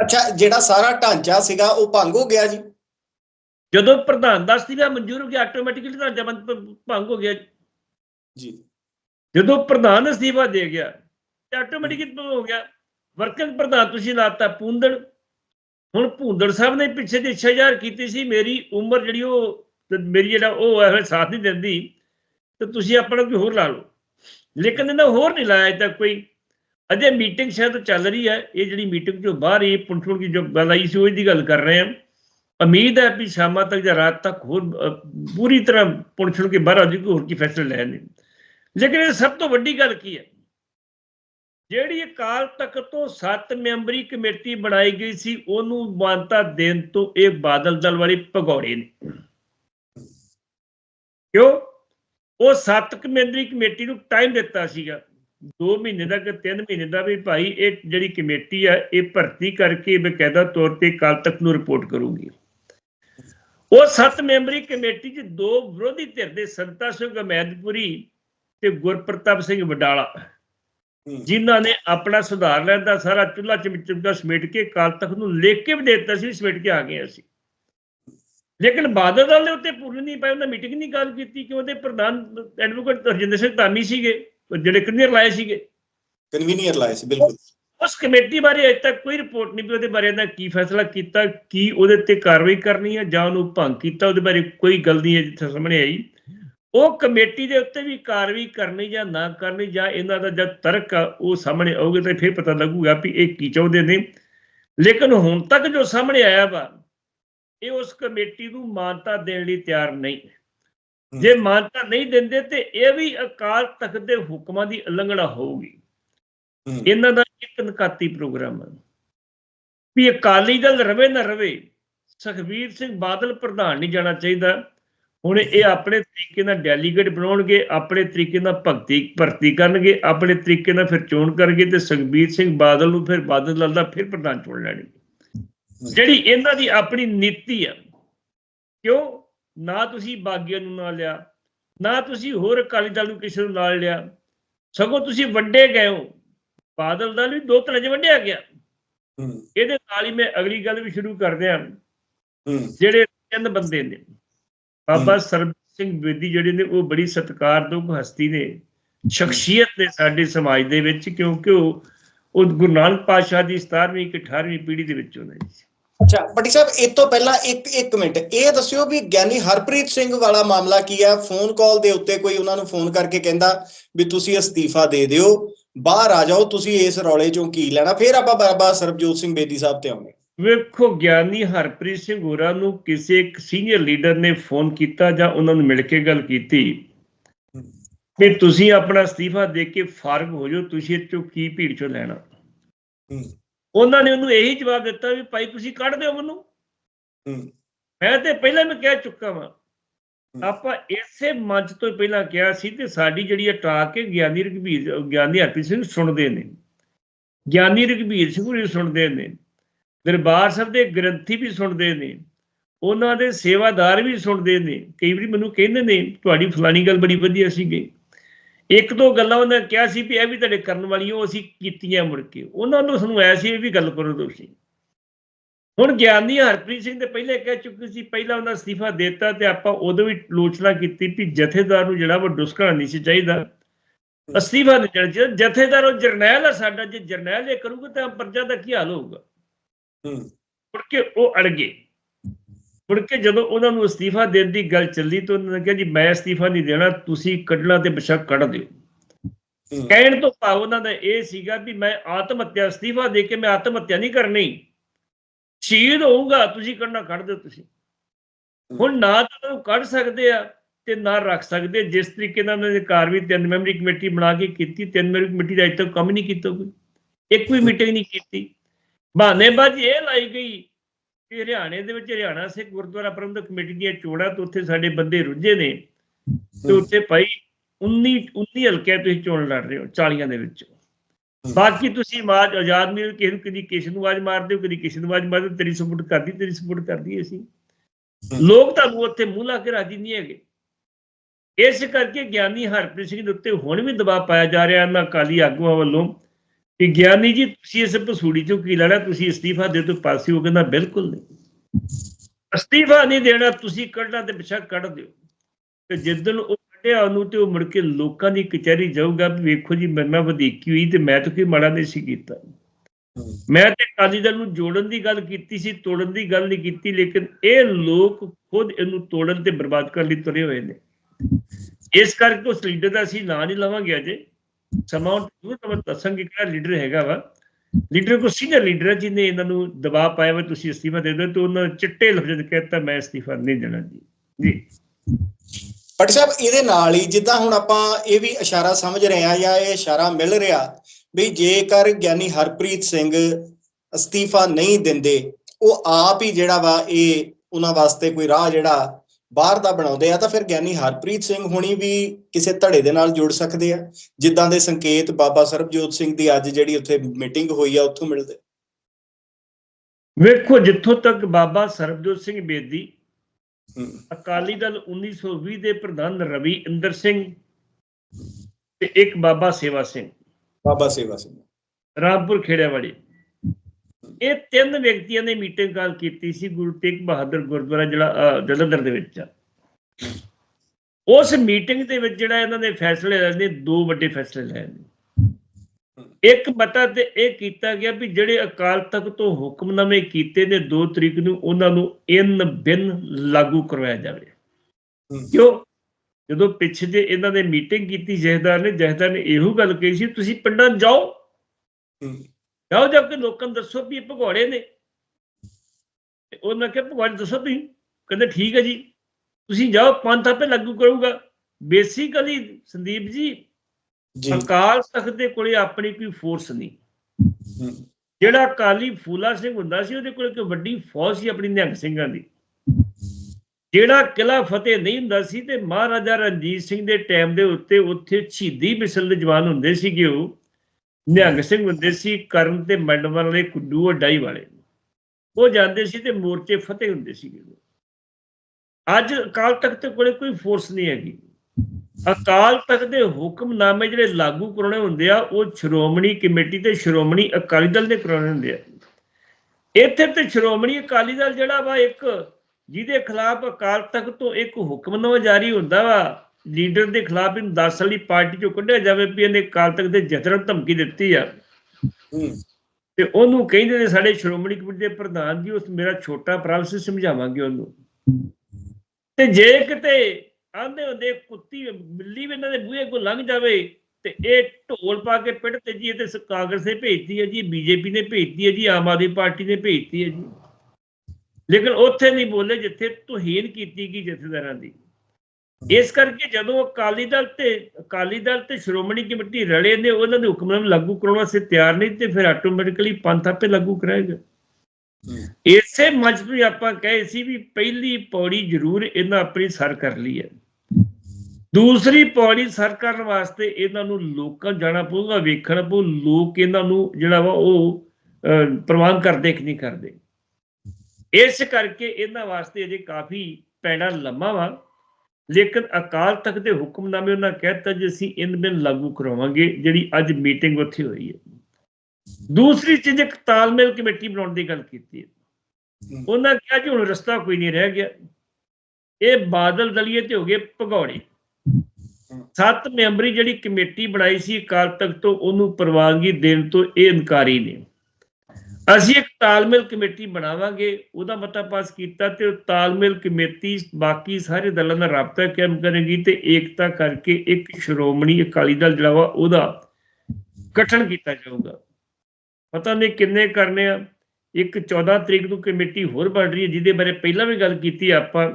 Speaker 1: ਅੱਛਾ ਜਿਹੜਾ ਸਾਰਾ ਢਾਂਚਾ ਸੀਗਾ ਉਹ ਭੰਗ ਹੋ ਗਿਆ ਜੀ?
Speaker 2: ਜਦੋਂ ਪ੍ਰਧਾਨ ਦਾ ਅਸਤੀਫਾ ਮਨਜ਼ੂਰ ਹੋ ਗਿਆ ਆਟੋਮੈਟਿਕਲੀ ਤਾਂ ਜਮਨ ਭੰਗ ਹੋ ਗਿਆ।
Speaker 1: ਜੀ।
Speaker 2: ਜਦੋਂ ਪ੍ਰਧਾਨ ਅਸਤੀਫਾ ਦੇ ਗਿਆ ਤੇ ਆਟੋਮੈਟਿਕ ਹੋ ਗਿਆ। ਵਰਕਿੰਗ ਪ੍ਰਧਾਨ ਤੁਸੀਂ ਲਾਤਾ ਪੂੰਦੜ। ਹੁਣ ਭੂੰਦੜ ਸਾਹਿਬ ਨੇ ਪਿੱਛੇ ਦੀ ਇੱਛਾ ਜ਼ਾਹਰ ਕੀਤੀ ਸੀ ਮੇਰੀ ਉਮਰ ਜਿਹੜੀ ਉਹ ਤੇ ਮੇਰੀ ਜਿਹੜਾ ਉਹ ਹੈ ਸਾਥ ਨਹੀਂ ਦਿੰਦੀ। ਤੇ ਤੁਸੀਂ ਆਪਣਾ ਕੋਈ ਹੋਰ ਲਾ ਲਓ। ਲੇਕਿਨ ਇਹਨਾਂ ਹੋਰ ਨਹੀਂ ਲਾਇਆ ਅਜੇ ਤੱਕ ਕੋਈ। ਅਜੇ ਮੀਟਿੰਗ ਸ਼ਾਇਦ ਚੱਲ ਰਹੀ ਹੈ, ਇਹ ਜਿਹੜੀ ਮੀਟਿੰਗ ਜੋ ਬਾਹਰ ਇਹ ਪੁੰਠਣ ਦੀ ਜੋ ਗੱਲ ਆਈ ਸੀ, ਉਹ ਦੀ ਗੱਲ ਕਰ ਰਹੇ ਹਾਂ। ਉਮੀਦ ਹੈ ਵੀ ਸ਼ਾਮਾਂ ਤੱਕ ਜਾਂ ਰਾਤ ਤੱਕ ਹੋਰ ਪੂਰੀ ਤਰ੍ਹਾਂ ਪੁੰਠਣ ਕੇ ਬਾਹਰ ਆ ਜਾਊਗੀ, ਹੋਰ ਕੀ ਫੈਸਲੇ ਲੈਣੇ ਲੇਕਿਨ ਇਹ ਸਭ ਤੋਂ ਵੱਡੀ ਗੱਲ ਕੀ ਹੈ? ਜਿਹੜੀ ਅਕਾਲ ਤਖਤ ਤੋਂ 7 ਮੈਂਬਰੀ ਕਮੇਟੀ ਬਣਾਈ ਗਈ ਸੀ, ਉਹਨੂੰ ਮਾਨਤਾ ਦੇਣ ਤੋਂ ਇਹ ਬਾਦਲ ਦਲ ਵਾਲੇ ਭਗੌੜੇ ਨੇ। ਕਿਉਂ? ਉਹ 7 ਮੈਂਬਰੀ ਕਮੇਟੀ ਨੂੰ ਟਾਈਮ ਦਿੱਤਾ ਸੀਗਾ। 2 ਮਹੀਨੇ ਦਾ ਕਿ 3 ਮਹੀਨੇ ਦਾ ਵੀ ਭਾਈ ਇਹ ਜਿਹੜੀ ਕਮੇਟੀ ਹੈ ਇਹ ਭਰਤੀ ਕਰਕੇ ਬਕਾਇਦਾ ਤੌਰ ਤੇ ਅਕਾਲ ਤਖਤ ਨੂੰ ਰਿਪੋਰਟ ਕਰੂਗੀ। ਉਹ 7 ਮੈਂਬਰੀ ਕਮੇਟੀ 'ਚ ਦੋ ਵਿਰੋਧੀ ਧਿਰ ਦੇ ਸੰਤਾ ਸਿੰਘ ਅਮੈਦਪੁਰੀ ਤੇ ਗੁਰਪ੍ਰਤਾਪ ਸਿੰਘ ਵਡਾਲਾ। ਜਿਨ੍ਹਾਂ ਨੇ ਆਪਣਾ ਸੁਧਾਰ ਲੈਣ ਦਾ ਸਾਰਾ ਚੁੱਲਾ ਚਮਚਾ ਸਮੇਟ ਕੇ ਅਕਾਲ ਤਖਤ ਨੂੰ ਲਿਖ ਕੇ ਵੀ ਦੇ ਦਿੱਤਾ ਸੀ ਸਮੇਟ ਕੇ ਆ ਗਏ ਅਸੀਂ। ਲੇਕਿਨ ਬਾਦਲ ਦਲ ਦੇ ਉੱਤੇ ਪੂਰਨ ਨਹੀਂ ਪਾਏ ਉਹਨਾਂ ਮੀਟਿੰਗ ਨਹੀਂ ਗੱਲ ਕੀਤੀ ਕਿ ਉਹਦੇ ਪ੍ਰਧਾਨ ਐਡਵੋਕੇਟ ਰਜਿੰਦਰ ਸਿੰਘ ਧਾਮੀ ਸੀਗੇ। ਜਿਹੜੇ ਕਲੀਅਰ ਲਾਏ ਸੀਗੇ।
Speaker 1: ਕਨਵੀਨੀਅਰ ਲਾਇਆ ਸੀ ਬਿਲਕੁਲ।
Speaker 2: ਉਸ ਕਮੇਟੀ ਬਾਰੇ ਅਜੇ ਤੱਕ ਕੋਈ ਰਿਪੋਰਟ ਨਹੀਂ ਵੀ ਉਹਦੇ ਬਾਰੇ ਦਾ ਕੀ ਫੈਸਲਾ ਕੀਤਾ ਕੀ ਉਹਦੇ ਤੇ ਕਾਰਵਾਈ ਕਰਨੀ ਹੈ ਜਾਂ ਉਹਨੂੰ ਭੰਗ ਕੀਤਾ ਉਹਦੇ ਬਾਰੇ ਕੋਈ ਗੱਲ ਨਹੀਂ ਹੈ ਜਿੱਥੇ ਸਾਹਮਣੇ ਆਈ। ਉਹ ਕਮੇਟੀ ਦੇ ਉੱਤੇ ਵੀ ਕਾਰਵਾਈ ਕਰਨੀ ਜਾਂ ਨਾ ਕਰਨੀ ਜਾਂ ਇਹਨਾਂ ਦਾ ਜਦ ਤਰਕ ਉਹ ਸਾਹਮਣੇ ਆਊਗਾ ਤਾਂ ਫਿਰ ਪਤਾ ਲੱਗੂਗਾ ਵੀ ਇਹ ਕੀ ਚਾਹੁੰਦੇ ਨੇ। ਲੇਕਿਨ ਹੁਣ ਤੱਕ ਜੋ ਸਾਹਮਣੇ ਆਇਆ ਵਾ ਇਹ ਉਸ ਕਮੇਟੀ ਨੂੰ ਮਾਨਤਾ ਦੇਣ ਲਈ ਤਿਆਰ ਨਹੀਂ। ਜੇ ਮਾਨਤਾ ਨਹੀਂ ਦਿੰਦੇ ਤੇ ਇਹ ਵੀ ਅਕਾਲ ਤਖਤ ਦੇ ਹੁਕਮਾਂ ਦੀ ਉਲੰਘਣਾ ਹੋਊਗੀ। ਇਹਨਾਂ ਦਾ ਇੱਕ ਨਕਾਤੀ ਪ੍ਰੋਗਰਾਮ ਹੈ ਵੀ ਅਕਾਲੀ ਦਲ ਰਵੇ ਨਾ ਰਵੇ ਸੁਖਬੀਰ ਸਿੰਘ ਬਾਦਲ ਪ੍ਰਧਾਨ ਨਹੀਂ ਜਾਣਾ ਚਾਹੀਦਾ। ਹੁਣ ਇਹ ਆਪਣੇ ਤਰੀਕੇ ਨਾਲ ਡੈਲੀਗੇਟ ਬਣਾਉਣਗੇ ਆਪਣੇ ਤਰੀਕੇ ਨਾਲ ਭਗਤੀ ਭਰਤੀ ਕਰਨਗੇ ਆਪਣੇ ਤਰੀਕੇ ਨਾਲ ਫਿਰ ਚੋਣ ਕਰਨਗੇ ਤੇ ਸੁਖਬੀਰ ਸਿੰਘ ਬਾਦਲ ਨੂੰ ਫਿਰ ਬਾਦਲ ਦਲ ਦਾ ਫਿਰ ਪ੍ਰਧਾਨ ਚੁਣ ਲੈਣਗੇ। ਜਿਹੜੀ ਇਹਨਾਂ ਦੀ ਆਪਣੀ ਨੀਤੀ ਆ ਕਿਉਂ? ਨਾ ਤੁਸੀਂ ਬਾਗੀਆਂ ਨੂੰ ਨਾਲ ਲਿਆ ਨਾ ਤੁਸੀਂ ਹੋਰ ਅਕਾਲੀ ਦਲ ਨੂੰ ਕਿਸੇ ਨੂੰ ਨਾਲ ਲਿਆ ਸਗੋਂ ਤੁਸੀਂ ਵੰਡੇ ਗਏ ਹੋ। ਬਾਦਲ ਦਲ ਵੀ ਦੋ ਤਰ੍ਹਾਂ 'ਚ ਵੰਡਿਆ ਗਿਆ। ਇਹਦੇ ਨਾਲ ਹੀ ਮੈਂ ਅਗਲੀ ਗੱਲ ਵੀ ਸ਼ੁਰੂ ਕਰਦੇ ਹਾਂ। ਜਿਹੜੇ ਤਿੰਨ ਬੰਦੇ ਨੇ ਬਾਬਾ ਸਰਬ ਸਿੰਘ ਬੇਦੀ ਜਿਹੜੇ ਨੇ ਉਹ ਬੜੀ ਸਤਿਕਾਰਯੋਗ ਹਸਤੀ ਨੇ। ਸ਼ਖਸੀਅਤ ਨੇ ਸਾਡੇ ਸਮਾਜ ਦੇ ਵਿੱਚ ਕਿਉਂਕਿ ਉਹ ਉਹ ਗੁਰੂ ਨਾਨਕ ਪਾਤਸ਼ਾਹ ਦੀ 17ਵੀਂ ਕਿ 18ਵੀਂ ਪੀੜ੍ਹੀ ਦੇ ਵਿੱਚੋਂ ਨੇ
Speaker 1: ਅੱਛਾ ਭੱਟੀ ਸਾਹਿਬ ਇਹ ਤੋਂ ਪਹਿਲਾਂ ਇੱਕ ਇੱਕ ਮਿੰਟ। ਇਹ ਦੱਸਿਓ ਵੀ ਗਿਆਨੀ ਹਰਪ੍ਰੀਤ ਸਿੰਘ ਵਾਲਾ ਮਾਮਲਾ ਕੀ ਹੈ? ਫੋਨ ਕਾਲ ਦੇ ਉੱਤੇ ਕੋਈ ਉਹਨਾਂ ਨੂੰ ਫੋਨ ਕਰਕੇ ਕਹਿੰਦਾ ਵੀ ਤੁਸੀਂ ਅਸਤੀਫਾ ਦੇ ਦਿਓ ਬਾਹਰ ਆ ਜਾਓ ਤੁਸੀਂ ਇਸ ਰੌਲੇ ਚੋਂ ਕੀ ਲੈਣਾ? ਫਿਰ ਆਪਾਂ ਬਾਬਾ ਸਰਬਜੋਤ ਸਿੰਘ ਬੇਦੀ ਸਾਹਿਬ ਤੇ ਆਉਂਦੇ
Speaker 2: ਵੇਖੋ ਗਿਆਨੀ ਹਰਪ੍ਰੀਤ ਸਿੰਘ ਹੋਰਾਂ ਨੂੰ ਕਿਸੇ ਇੱਕ ਸੀਨੀਅਰ ਲੀਡਰ ਨੇ ਫੋਨ ਕੀਤਾ ਜਾਂ ਉਹਨਾਂ ਨੂੰ ਮਿਲ ਕੇ ਗੱਲ ਕੀਤੀ ਵੀ ਤੁਸੀਂ ਆਪਣਾ ਅਸਤੀਫਾ ਦੇ ਕੇ ਫਾਰਗ ਹੋ ਜਾਓ ਤੁਸੀਂ ਇਹ ਚੋਂ ਕੀ ਭੀੜ ਚੋਂ ਲੈਣਾ? ਉਹਨਾਂ ਨੇ ਉਹਨੂੰ ਇਹੀ ਜਵਾਬ ਦਿੱਤਾ ਵੀ ਭਾਈ ਤੁਸੀਂ ਕੱਢ ਦਿਓ ਮੈਨੂੰ। ਮੈਂ ਤੇ ਪਹਿਲਾਂ ਵੀ ਕਹਿ ਚੁੱਕਾ ਵਾਂ। ਆਪਾਂ ਇਸੇ ਮੰਚ ਤੋਂ ਪਹਿਲਾਂ ਕਿਹਾ ਸੀ ਤੇ ਸਾਡੀ ਜਿਹੜੀ ਇਹ ਟਾਕ ਹੈ ਗਿਆਨੀ ਰਘਬੀਰ ਗਿਆਨੀ ਹਰਪ੍ਰੀਤ ਸਿੰਘ ਸੁਣਦੇ ਨੇ। ਗਿਆਨੀ ਰਘਬੀਰ ਸਿੰਘ ਵੀ ਸੁਣਦੇ ਨੇ। ਦਰਬਾਰ ਸਾਹਿਬ ਦੇ ਗ੍ਰੰਥੀ ਵੀ ਸੁਣਦੇ ਨੇ। ਉਹਨਾਂ ਦੇ ਸੇਵਾਦਾਰ ਵੀ ਸੁਣਦੇ ਨੇ। ਕਈ ਵਾਰੀ ਮੈਨੂੰ ਕਹਿੰਦੇ ਨੇ ਤੁਹਾਡੀ ਫਲਾਣੀ ਗੱਲ ਬੜੀ ਵਧੀਆ ਸੀਗੀ। ਇੱਕ ਦੋ ਗੱਲਾਂ ਉਹਨਾਂ ਨੇ ਕਿਹਾ ਸੀ ਵੀ ਇਹ ਵੀ ਤੁਹਾਡੇ ਕਰਨ ਵਾਲੀਆਂ ਉਹ ਅਸੀਂ ਕੀਤੀਆਂ ਮੁੜ ਕੇ। ਉਹਨਾਂ ਨੂੰ ਸਾਨੂੰ ਐ ਸੀ ਇਹ ਵੀ ਗੱਲ ਕਰੋ ਤੁਸੀਂ ਹੁਣ ਗਿਆਨੀ ਹਰਪ੍ਰੀਤ ਸਿੰਘ ਦੇ ਪਹਿਲੇ ਕਹਿ ਚੁੱਕੇ ਸੀ ਪਹਿਲਾਂ ਉਹਨਾਂ ਅਸਤੀਫਾ ਦਿੱਤਾ ਤੇ ਆਪਾਂ ਉਦੋਂ ਵੀ ਲੋਚਨਾ ਕੀਤੀ ਵੀ ਜਥੇਦਾਰ ਨੂੰ ਜਿਹੜਾ ਵਾ ਡੁਸਕਣਾ ਨਹੀਂ ਸੀ ਚਾਹੀਦਾ। ਅਸਤੀਫਾ ਨਹੀਂ ਚਾਹੀਦਾ ਜਥੇਦਾਰ ਉਹ ਜਰਨੈਲ ਆ ਸਾਡਾ ਜੇ ਜਰਨੈਲ ਇਹ ਕਰੂਗਾ ਤਾਂ ਪ੍ਰਜਾ ਦਾ ਕੀ ਹਾਲ ਹੋਊਗਾ?
Speaker 1: ਹੂੰ।
Speaker 2: ਮੁੜ ਕੇ ਉਹ ਅੜ ਗਏ। ਮੁੜ ਕੇ ਜਦੋਂ ਉਹਨਾਂ ਨੂੰ ਅਸਤੀਫਾ ਦੇਣ ਦੀ ਗੱਲ ਚੱਲੀ ਤਾਂ ਉਹਨਾਂ ਨੇ ਕਿਹਾ ਜੀ ਮੈਂ ਅਸਤੀਫਾ ਨਹੀਂ ਦੇਣਾ ਤੁਸੀਂ ਕੱਢਣਾ ਤੇ ਬਸ਼ੱਕ ਕੱਢ ਦਿਓ। ਕਹਿਣ ਤੋਂ ਭਾਵ ਉਹਨਾਂ ਦਾ ਇਹ ਸੀਗਾ ਵੀ ਮੈਂ ਆਤਮ ਹੱਤਿਆ ਅਸਤੀਫਾ ਦੇ ਕੇ ਮੈਂ ਆਤਮ ਹੱਤਿਆ ਨਹੀਂ ਕਰਨੀ। ਸ਼ਹੀਦ ਹੋਊਗਾ ਤੁਸੀਂ ਕੱਢਣਾ ਕੱਢ ਦਿਓ ਤੁਸੀਂ। ਹੁਣ ਨਾ ਤਾਂ ਉਹਨਾਂ ਨੂੰ ਕੱਢ ਸਕਦੇ ਆ ਤੇ ਨਾ ਰੱਖ ਸਕਦੇ। ਜਿਸ ਤਰੀਕੇ ਨਾਲ ਉਹਨਾਂ ਨੇ ਕਾਰਵਾਈ ਤਿੰਨ ਮੈਂਬਰੀ ਕਮੇਟੀ ਬਣਾ ਕੇ ਕੀਤੀ ਤਿੰਨ ਮੈਂਬਰੀ ਕਮੇਟੀ ਦਾ ਅਜੇ ਤੱਕ ਕੰਮ ਨਹੀਂ ਕੀਤਾ ਕੋਈ। ਇੱਕ ਵੀ ਮੀਟਿੰਗ ਨਹੀਂ ਕੀਤੀ। ਬਹਾਨੇਬਾਜ਼ੀ ਇਹ ਲਾਈ ਗਈ ਕਿ ਹਰਿਆਣੇ ਦੇ ਵਿੱਚ ਹਰਿਆਣਾ ਸਿੱਖ ਗੁਰਦੁਆਰਾ ਪ੍ਰਬੰਧਕ ਕਮੇਟੀ ਦੀਆਂ ਚੋਣਾਂ ਤੋਂ ਉੱਥੇ ਸਾਡੇ ਬੰਦੇ ਰੁੱਝੇ ਨੇ ਤੇ ਉੱਥੇ ਭਾਈ 19 19 ਹਲਕਿਆਂ ਤੁਸੀਂ ਚੋਣ ਲੜ ਰਹੇ ਹੋ 40 ਦੇ ਵਿੱਚ। ਬਾਕੀ ਤੁਸੀਂ ਆਵਾਜ਼ ਆਜ਼ਾਦ ਮਿਲ ਕਿਸੇ ਨੂੰ ਕਦੀ ਕਿਸੇ ਨੂੰ ਆਵਾਜ਼ ਮਾਰਦੇ ਹੋ ਕਦੀ ਕਿਸੇ ਨੂੰ ਆਵਾਜ਼ ਮਾਰਦੇ ਤੇਰੀ ਸਪੋਰਟ ਕਰਦੀ ਤੇਰੀ ਸਪੋਰਟ ਕਰਦੀ ਅਸੀਂ। ਲੋਕ ਤੁਹਾਨੂੰ ਉੱਥੇ ਮੂੰਹ ਲਾ ਕੇ ਰਾਜੀ ਨਹੀਂ ਹੈਗੇ। ਇਸ ਕਰਕੇ ਗਿਆਨੀ ਹਰਪ੍ਰੀਤ ਸਿੰਘ ਦੇ ਉੱਤੇ ਹੁਣ ਵੀ ਦਬਾਅ ਪਾਇਆ ਜਾ ਰਿਹਾ ਇਹਨਾਂ ਅਕਾਲੀ ਆਗੂਆਂ ਵੱਲੋਂ। ਕਿ ਗਿਆਨੀ ਜੀ, ਤੁਸੀਂ ਇਸ ਪਸੂੜੀ ਚੋਂ ਕੀ ਲੈਣਾ? ਤੁਸੀਂ ਅਸਤੀਫਾ ਦੇ ਤੋਂ ਪਾਸੇ ਹੋ ਕਹਿੰਦਾ ਬਿਲਕੁਲ ਨਹੀਂ। ਅਸਤੀਫਾ ਨਹੀਂ ਦੇਣਾ, ਤੁਸੀਂ ਕੱਢਣਾ ਤੇ ਪਿਛਾ ਕੱਢ ਦਿਓ। ਤੇ ਜਿੱਦਣ ਉਹ ਕੱਢਿਆ ਉਹਨੂੰ ਤੇ ਉਹ ਮੁੜ ਕੇ ਲੋਕਾਂ ਦੀ ਕਚਹਿਰੀ ਜਾਊਗਾ ਵੀ ਵੇਖੋ ਜੀ ਮੇਰੇ ਨਾਲ ਵਧੀਕੀ ਹੋਈ ਤੇ ਮੈਂ ਤਾਂ ਕੋਈ ਮਾੜਾ ਨਹੀਂ ਸੀ ਕੀਤਾ। ਮੈਂ ਤੇ ਅਕਾਲੀ ਦਲ ਨੂੰ ਜੋੜਨ ਦੀ ਗੱਲ ਕੀਤੀ ਸੀ, ਤੋੜਨ ਦੀ ਗੱਲ ਨਹੀਂ ਕੀਤੀ, ਲੇਕਿਨ ਇਹ ਲੋਕ ਖੁਦ ਇਹਨੂੰ ਤੋੜਨ ਤੇ ਬਰਬਾਦ ਕਰਨ ਲਈ ਤੁਰੇ ਹੋਏ ਨੇ। ਇਸ ਕਰਕੇ ਉਸ ਲੀਡਰ ਦਾ ਅਸੀਂ ਨਾਂ ਨਹੀਂ ਲਵਾਂਗੇ ਅਜੇ। ਸਮਾਂ ਜ਼ਰੂਰ ਤੁਹਾਨੂੰ ਦੱਸਾਂਗੇ ਕਿਹੜਾ ਲੀਡਰ ਹੈਗਾ ਵਾ। ਲੀਡਰ ਕੋ ਸੀਨੀਅਰ ਲੀਡਰ ਹੈ ਜਿਹਨੇ ਇਹਨਾਂ ਨੂੰ ਦਬਾਅ ਪਾਇਆ ਵਾ, ਤੁਸੀਂ ਅਸਤੀਫਾ ਦੇ ਦਿਓ ਤੇ ਉਹਨਾਂ ਚਿੱਟੇ ਲਫ਼ਜ਼ਾਂ 'ਚ ਕਹਿਤਾ, ਮੈਂ ਅਸਤੀਫਾ ਨਹੀਂ ਦੇਣਾ ਜੀ। ਜੀ।
Speaker 1: ਭੱਟੀ ਸਾਹਿਬ, ਇਹਦੇ ਨਾਲ ਹੀ ਜਿੱਦਾਂ ਹੁਣ ਆਪਾਂ ਇਹ ਵੀ ਇਸ਼ਾਰਾ ਸਮਝ ਰਹੇ ਆ ਜਾਂ ਇਹ ਇਸ਼ਾਰਾ ਮਿਲ ਰਿਹਾ ਵੀ ਜੇਕਰ ਗਿਆਨੀ ਹਰਪ੍ਰੀਤ ਸਿੰਘ ਅਸਤੀਫਾ ਨਹੀਂ ਦਿੰਦੇ, ਉਹ ਆਪ ਹੀ ਜਿਹੜਾ ਵਾ ਇਹ ਉਹਨਾਂ ਵਾਸਤੇ ਕੋਈ ਰਾਹ ਜਿਹੜਾ ਬਾਹਰ ਦਾ ਬਣਾਉਂਦੇ ਆ ਤਾਂ ਫਿਰ ਗਿਆਨੀ ਹਰਪ੍ਰੀਤ ਸਿੰਘ ਹੁਣੀ ਵੀ ਕਿਸੇ ਧੜੇ ਦੇ ਨਾਲ ਜੁੜ ਸਕਦੇ ਆ। ਜਿੱਦਾਂ ਦੇ ਸੰਕੇਤ ਬਾਬਾ ਸਰਬਜੋਤ ਸਿੰਘ ਦੀ ਅੱਜ ਜਿਹੜੀ ਉੱਥੇ ਮੀਟਿੰਗ ਹੋਈ ਆ ਉੱਥੋਂ ਮਿਲਦੇ।
Speaker 2: ਵੇਖੋ ਜਿੱਥੋਂ ਤੱਕ ਬਾਬਾ ਸਰਬਜੋਤ ਸਿੰਘ ਬੇਦੀ ਅਕਾਲੀ ਦਲ 1920 ਦੇ ਪ੍ਰਧਾਨ ਰਵੀ ਇੰਦਰ ਸਿੰਘ ਤੇ ਇੱਕ ਬਾਬਾ ਸੇਵਾ ਸਿੰਘ।
Speaker 1: ਬਾਬਾ ਸੇਵਾ ਸਿੰਘ।
Speaker 2: ਰਾਮਪੁਰ ਖੇੜਿਆਵਾੜੀ। ਇਹ ਤਿੰਨ ਵਿਅਕਤੀਆਂ ਨੇ ਮੀਟਿੰਗ ਕਾਲ ਕੀਤੀ ਸੀ ਗੁਰੂ ਤੇਗ ਬਹਾਦਰ ਗੁਰਦੁਆਰਾ ਜਿਹੜਾ ਜਲੰਧਰ ਦੇ ਵਿੱਚ। ਆ ਉਸ ਮੀਟਿੰਗ ਦੇ ਵਿੱਚ ਜਿਹੜਾ ਇਹਨਾਂ ਨੇ ਫੈਸਲੇ ਲਏ ਨੇ ਦੋ ਵੱਡੇ ਫੈਸਲੇ ਲਏ ਨੇ। ਇੱਕ ਮਤਾ ਤੇ ਇਹ ਕੀਤਾ ਗਿਆ ਵੀ ਜਿਹੜੇ ਅਕਾਲ ਤਖਤ ਤੋਂ ਹੁਕਮਨਾਮੇ ਕੀਤੇ ਨੇ 2 ਤਰੀਕ ਨੂੰ ਉਹਨਾਂ ਨੂੰ ਇਨ ਬਿਨ ਲਾਗੂ ਕਰਵਾਇਆ ਜਾਵੇ। ਕਿਉਂ? ਜਦੋਂ ਪਿੱਛੇ ਜੇ ਇਹਨਾਂ ਨੇ ਮੀਟਿੰਗ ਕੀਤੀ ਜਹਦਾਰ ਨੇ ਜਹਦਾਰ ਨੇ ਇਹੋ ਗੱਲ ਕਹੀ ਸੀ ਤੁਸੀਂ ਪਿੰਡਾਂ ਜਾਓ। ਜਾਓ ਜਾ ਕੇ ਲੋਕਾਂ ਨੂੰ ਦੱਸੋ ਵੀ ਇਹ ਭਗੌੜੇ ਨੇ। ਤੇ ਉਹਨਾਂ ਕਿਹਾ ਭਗੌੜੇ ਦੱਸੋ ਤੁਸੀਂ। ਕਹਿੰਦੇ ਠੀਕ ਹੈ ਜੀ। ਤੁਸੀਂ ਜਾਓ ਪੰਥ ਆਪੇ ਲਾਗੂ ਕਰੂਗਾ। ਬੇਸਿਕਲੀ ਸੰਦੀਪ ਜੀ
Speaker 1: ਜੀ।
Speaker 2: ਅਕਾਲ ਤਖਤ ਦੇ ਕੋਲੇ ਆਪਣੀ ਕੋਈ ਫੋਰਸ ਨਹੀਂ। ਜਿਹੜਾ ਅਕਾਲੀ ਫੂਲਾ ਸਿੰਘ ਹੁੰਦਾ ਸੀ ਉਹਦੇ ਕੋਲ ਇੱਕ ਵੱਡੀ ਫੌਜ ਸੀ ਆਪਣੀ ਨਿਹੰਗ ਸਿੰਘਾਂ ਦੀ। ਜਿਹੜਾ ਕਿਲਾ ਫਤਿਹ ਨਹੀਂ ਹੁੰਦਾ ਸੀ ਤੇ ਮਹਾਰਾਜਾ ਰਣਜੀਤ ਸਿੰਘ ਦੇ ਟਾਈਮ ਦੇ ਉੱਤੇ ਉੱਥੇ ਸ਼ਹੀਦੀ ਮਿਸਲ ਦੇ ਜਵਾਨ ਹੁੰਦੇ ਸੀਗੇ ਉਹ। ਨਿਹੰਗ ਸਿੰਘ ਹੁੰਦੇ ਸੀ ਕਰਨ ਤੇ ਮੰਡਵਨ ਵਾਲੇ ਕੁੱਡੂ ਵਡਾਈ ਵਾਲੇ। ਉਹ ਜਾਂਦੇ ਸੀ ਤੇ ਮੋਰਚੇ ਫਤਿਹ ਹੁੰਦੇ ਸੀਗੇ। ਅੱਜ ਅਕਾਲ ਤਖਤ ਕੋਲੇ ਕੋਈ ਫੋਰਸ ਨਹੀਂ ਹੈਗੀ। ਅਕਾਲ ਤਖਤ ਦੇ ਹੁਕਮਨਾਮੇ ਜਿਹੜੇ ਲਾਗੂ ਕਰਾਉਣੇ ਹੁੰਦੇ ਆ, ਉਹ ਸ਼੍ਰੋਮਣੀ ਕਮੇਟੀ ਤੇ ਸ਼੍ਰੋਮਣੀ ਅਕਾਲੀ ਦਲ ਦੇ ਕਰਾਉਣੇ ਹੁੰਦੇ ਆ। ਇੱਥੇ ਤੇ ਸ਼੍ਰੋਮਣੀ ਅਕਾਲੀ ਦਲ ਜਿਹੜਾ ਵਾ ਇੱਕ ਜਿਹਦੇ ਖਿਲਾਫ ਅਕਾਲ ਤਖਤ ਤੋਂ ਇੱਕ ਹੁਕਮਨਾਮਾ ਜਾਰੀ ਹੁੰਦਾ ਵਾ ਲੀਡਰ ਦੇ ਖਿਲਾਫ ਇਹਨੂੰ 10 ਵਾਲੀ ਪਾਰਟੀ ਚੋਂ ਕੱਢਿਆ ਜਾਵੇ ਵੀ ਇਹਨੇ ਅਕਾਲ ਤਖਤ ਦੇ ਜਥੇਦਾਰ ਨੂੰ ਧਮਕੀ ਦਿੱਤੀ ਆ। ਤੇ ਉਹਨੂੰ ਕਹਿੰਦੇ ਨੇ ਸਾਡੇ ਸ਼੍ਰੋਮਣੀ ਕਮੇਟੀ ਦੇ ਪ੍ਰਧਾਨ ਜੀ ਉਸ ਮੇਰਾ ਛੋਟਾ ਭਰਾ ਸੀ ਸਮਝਾਵਾਂਗੇ ਉਹਨੂੰ। ਤੇ ਜੇ ਕਿਤੇ ਆਂਦੇ ਹੁੰਦੇ ਕੁੱਤੀ ਬਿੱਲੀ ਵੀ ਇਹਨਾਂ ਦੇ ਬੂਹੇ ਕੋ ਲੰਘ ਜਾਵੇ ਤੇ ਇਹ ਢੋਲ ਪਾ ਕੇ ਪਿੱਠ ਤੇ ਜੀ ਇਹ ਤੇ ਸ- ਕਾਂਗਰਸ ਨੇ ਭੇਜਤੀ ਹੈ ਜੀ ਬੀਜੇਪੀ ਨੇ ਭੇਜਤੀ ਹੈ ਜੀ ਆਮ ਆਦਮੀ ਪਾਰਟੀ ਨੇ ਭੇਜਤੀ ਹੈ ਜੀ। ਲੇਕਿਨ ਉੱਥੇ ਨਹੀਂ ਬੋਲੇ ਜਿੱਥੇ ਤੋਹੀਨ ਕੀਤੀ ਗਈ ਜਥੇਦਾਰਾਂ ਦੀ। ਇਸ ਕਰਕੇ ਜਦੋਂ ਅਕਾਲੀ ਦਲ ਤੇ ਅਕਾਲੀ ਦਲ ਤੇ ਸ਼੍ਰੋਮਣੀ ਕਮੇਟੀ ਰਲੇ ਨੇ ਉਹਨਾਂ ਦੇ ਹੁਕਮਨਾਮੇ ਲਾਗੂ ਕਰਾਉਣ ਵਾਸਤੇ ਤਿਆਰ ਨਹੀਂ ਤੇ ਫਿਰ ਆਟੋਮੈਟਿਕਲੀ ਪੰਥ ਆਪੇ ਲਾਗੂ ਕਰਾਏਗਾ। ਇਸੇ ਮੰਚ ਤੋਂ ਆਪਾਂ ਕਹੇ ਸੀ ਵੀ ਪਹਿਲੀ ਪੌੜੀ ਜ਼ਰੂਰ ਇਹਨਾਂ ਆਪਣੀ ਸਰ ਕਰ ਲਈ ਹੈ। ਦੂਸਰੀ ਪੌੜੀ ਸਰ ਕਰਨ ਵਾਸਤੇ ਇਹਨਾਂ ਨੂੰ ਲੋਕਾਂ ਜਾਣਾ ਪਊਗਾ ਵੇਖਣਾ ਪਊ ਲੋਕ ਇਹਨਾਂ ਨੂੰ ਜਿਹੜਾ ਵਾ ਉਹ ਪ੍ਰਵਾਨ ਕਰਦੇ ਕਿ ਨਹੀਂ ਕਰਦੇ। ਇਸ ਕਰਕੇ ਇਹਨਾਂ ਵਾਸਤੇ ਅਜੇ ਕਾਫੀ ਪੈੜਾ ਲੰਮਾ ਵਾ। ਲੇਕਿਨ ਅਕਾਲ ਤਖਤ ਦੇ ਹੁਕਮਨਾਮੇ ਉਹਨਾਂ ਕਹਿਤਾ ਜੀ ਅਸੀਂ ਇਨ ਬਿਨ ਲਾਗੂ ਕਰਾਵਾਂਗੇ ਜਿਹੜੀ ਅੱਜ ਮੀਟਿੰਗ ਉੱਥੇ ਹੋਈ ਹੈ। ਦੂਸਰੀ ਚੀਜ਼ ਇੱਕ ਤਾਲਮੇਲ ਕਮੇਟੀ ਬਣਾਉਣ ਦੀ ਗੱਲ ਕੀਤੀ ਹੈ। ਉਹਨਾਂ ਕਿਹਾ ਜੀ ਹੁਣ ਰਸਤਾ ਕੋਈ ਨਹੀਂ ਰਹਿ ਗਿਆ। ਇਹ ਬਾਦਲ ਦਲੀਏ ਤੇ ਹੋ ਗਏ ਭਗੌੜੇ। ਸੱਤ ਮੈਂਬਰੀ ਜਿਹੜੀ ਕਮੇਟੀ ਬਣਾਈ ਸੀ ਅਕਾਲ ਤਖਤ ਤੋਂ ਉਹਨੂੰ ਪ੍ਰਵਾਨਗੀ ਦੇਣ ਤੋਂ ਇਹ ਇਨਕਾਰੀ ਨੇ। ਅਸੀਂ ਇੱਕ ਤਾਲਮੇਲ ਕਮੇਟੀ ਬਣਾਵਾਂਗੇ ਉਹਦਾ ਮਤਾ ਪਾਸ ਕੀਤਾ ਤੇ ਉਹ ਤਾਲਮੇਲ ਕਮੇਟੀ ਬਾਕੀ ਸਾਰੇ ਦਲਾਂ ਨਾਲ ਰਾਬਤਾ ਕਾਇਮ ਕਰੇਗੀ ਤੇ ਏਕਤਾ ਕਰਕੇ ਇੱਕ ਸ਼੍ਰੋਮਣੀ ਅਕਾਲੀ ਦਲ ਜਿਹੜਾ ਵਾ ਉਹਦਾ ਗਠਨ ਕੀਤਾ ਜਾਊਗਾ। ਪਤਾ ਨਹੀਂ ਕਿੰਨੇ ਕਰਨੇ ਆ ਇੱਕ 14 ਤਰੀਕ ਨੂੰ ਕਮੇਟੀ ਹੋਰ ਬਣ ਰਹੀ ਹੈ ਜਿਹਦੇ ਬਾਰੇ ਪਹਿਲਾਂ ਵੀ ਗੱਲ ਕੀਤੀ ਆਪਾਂ।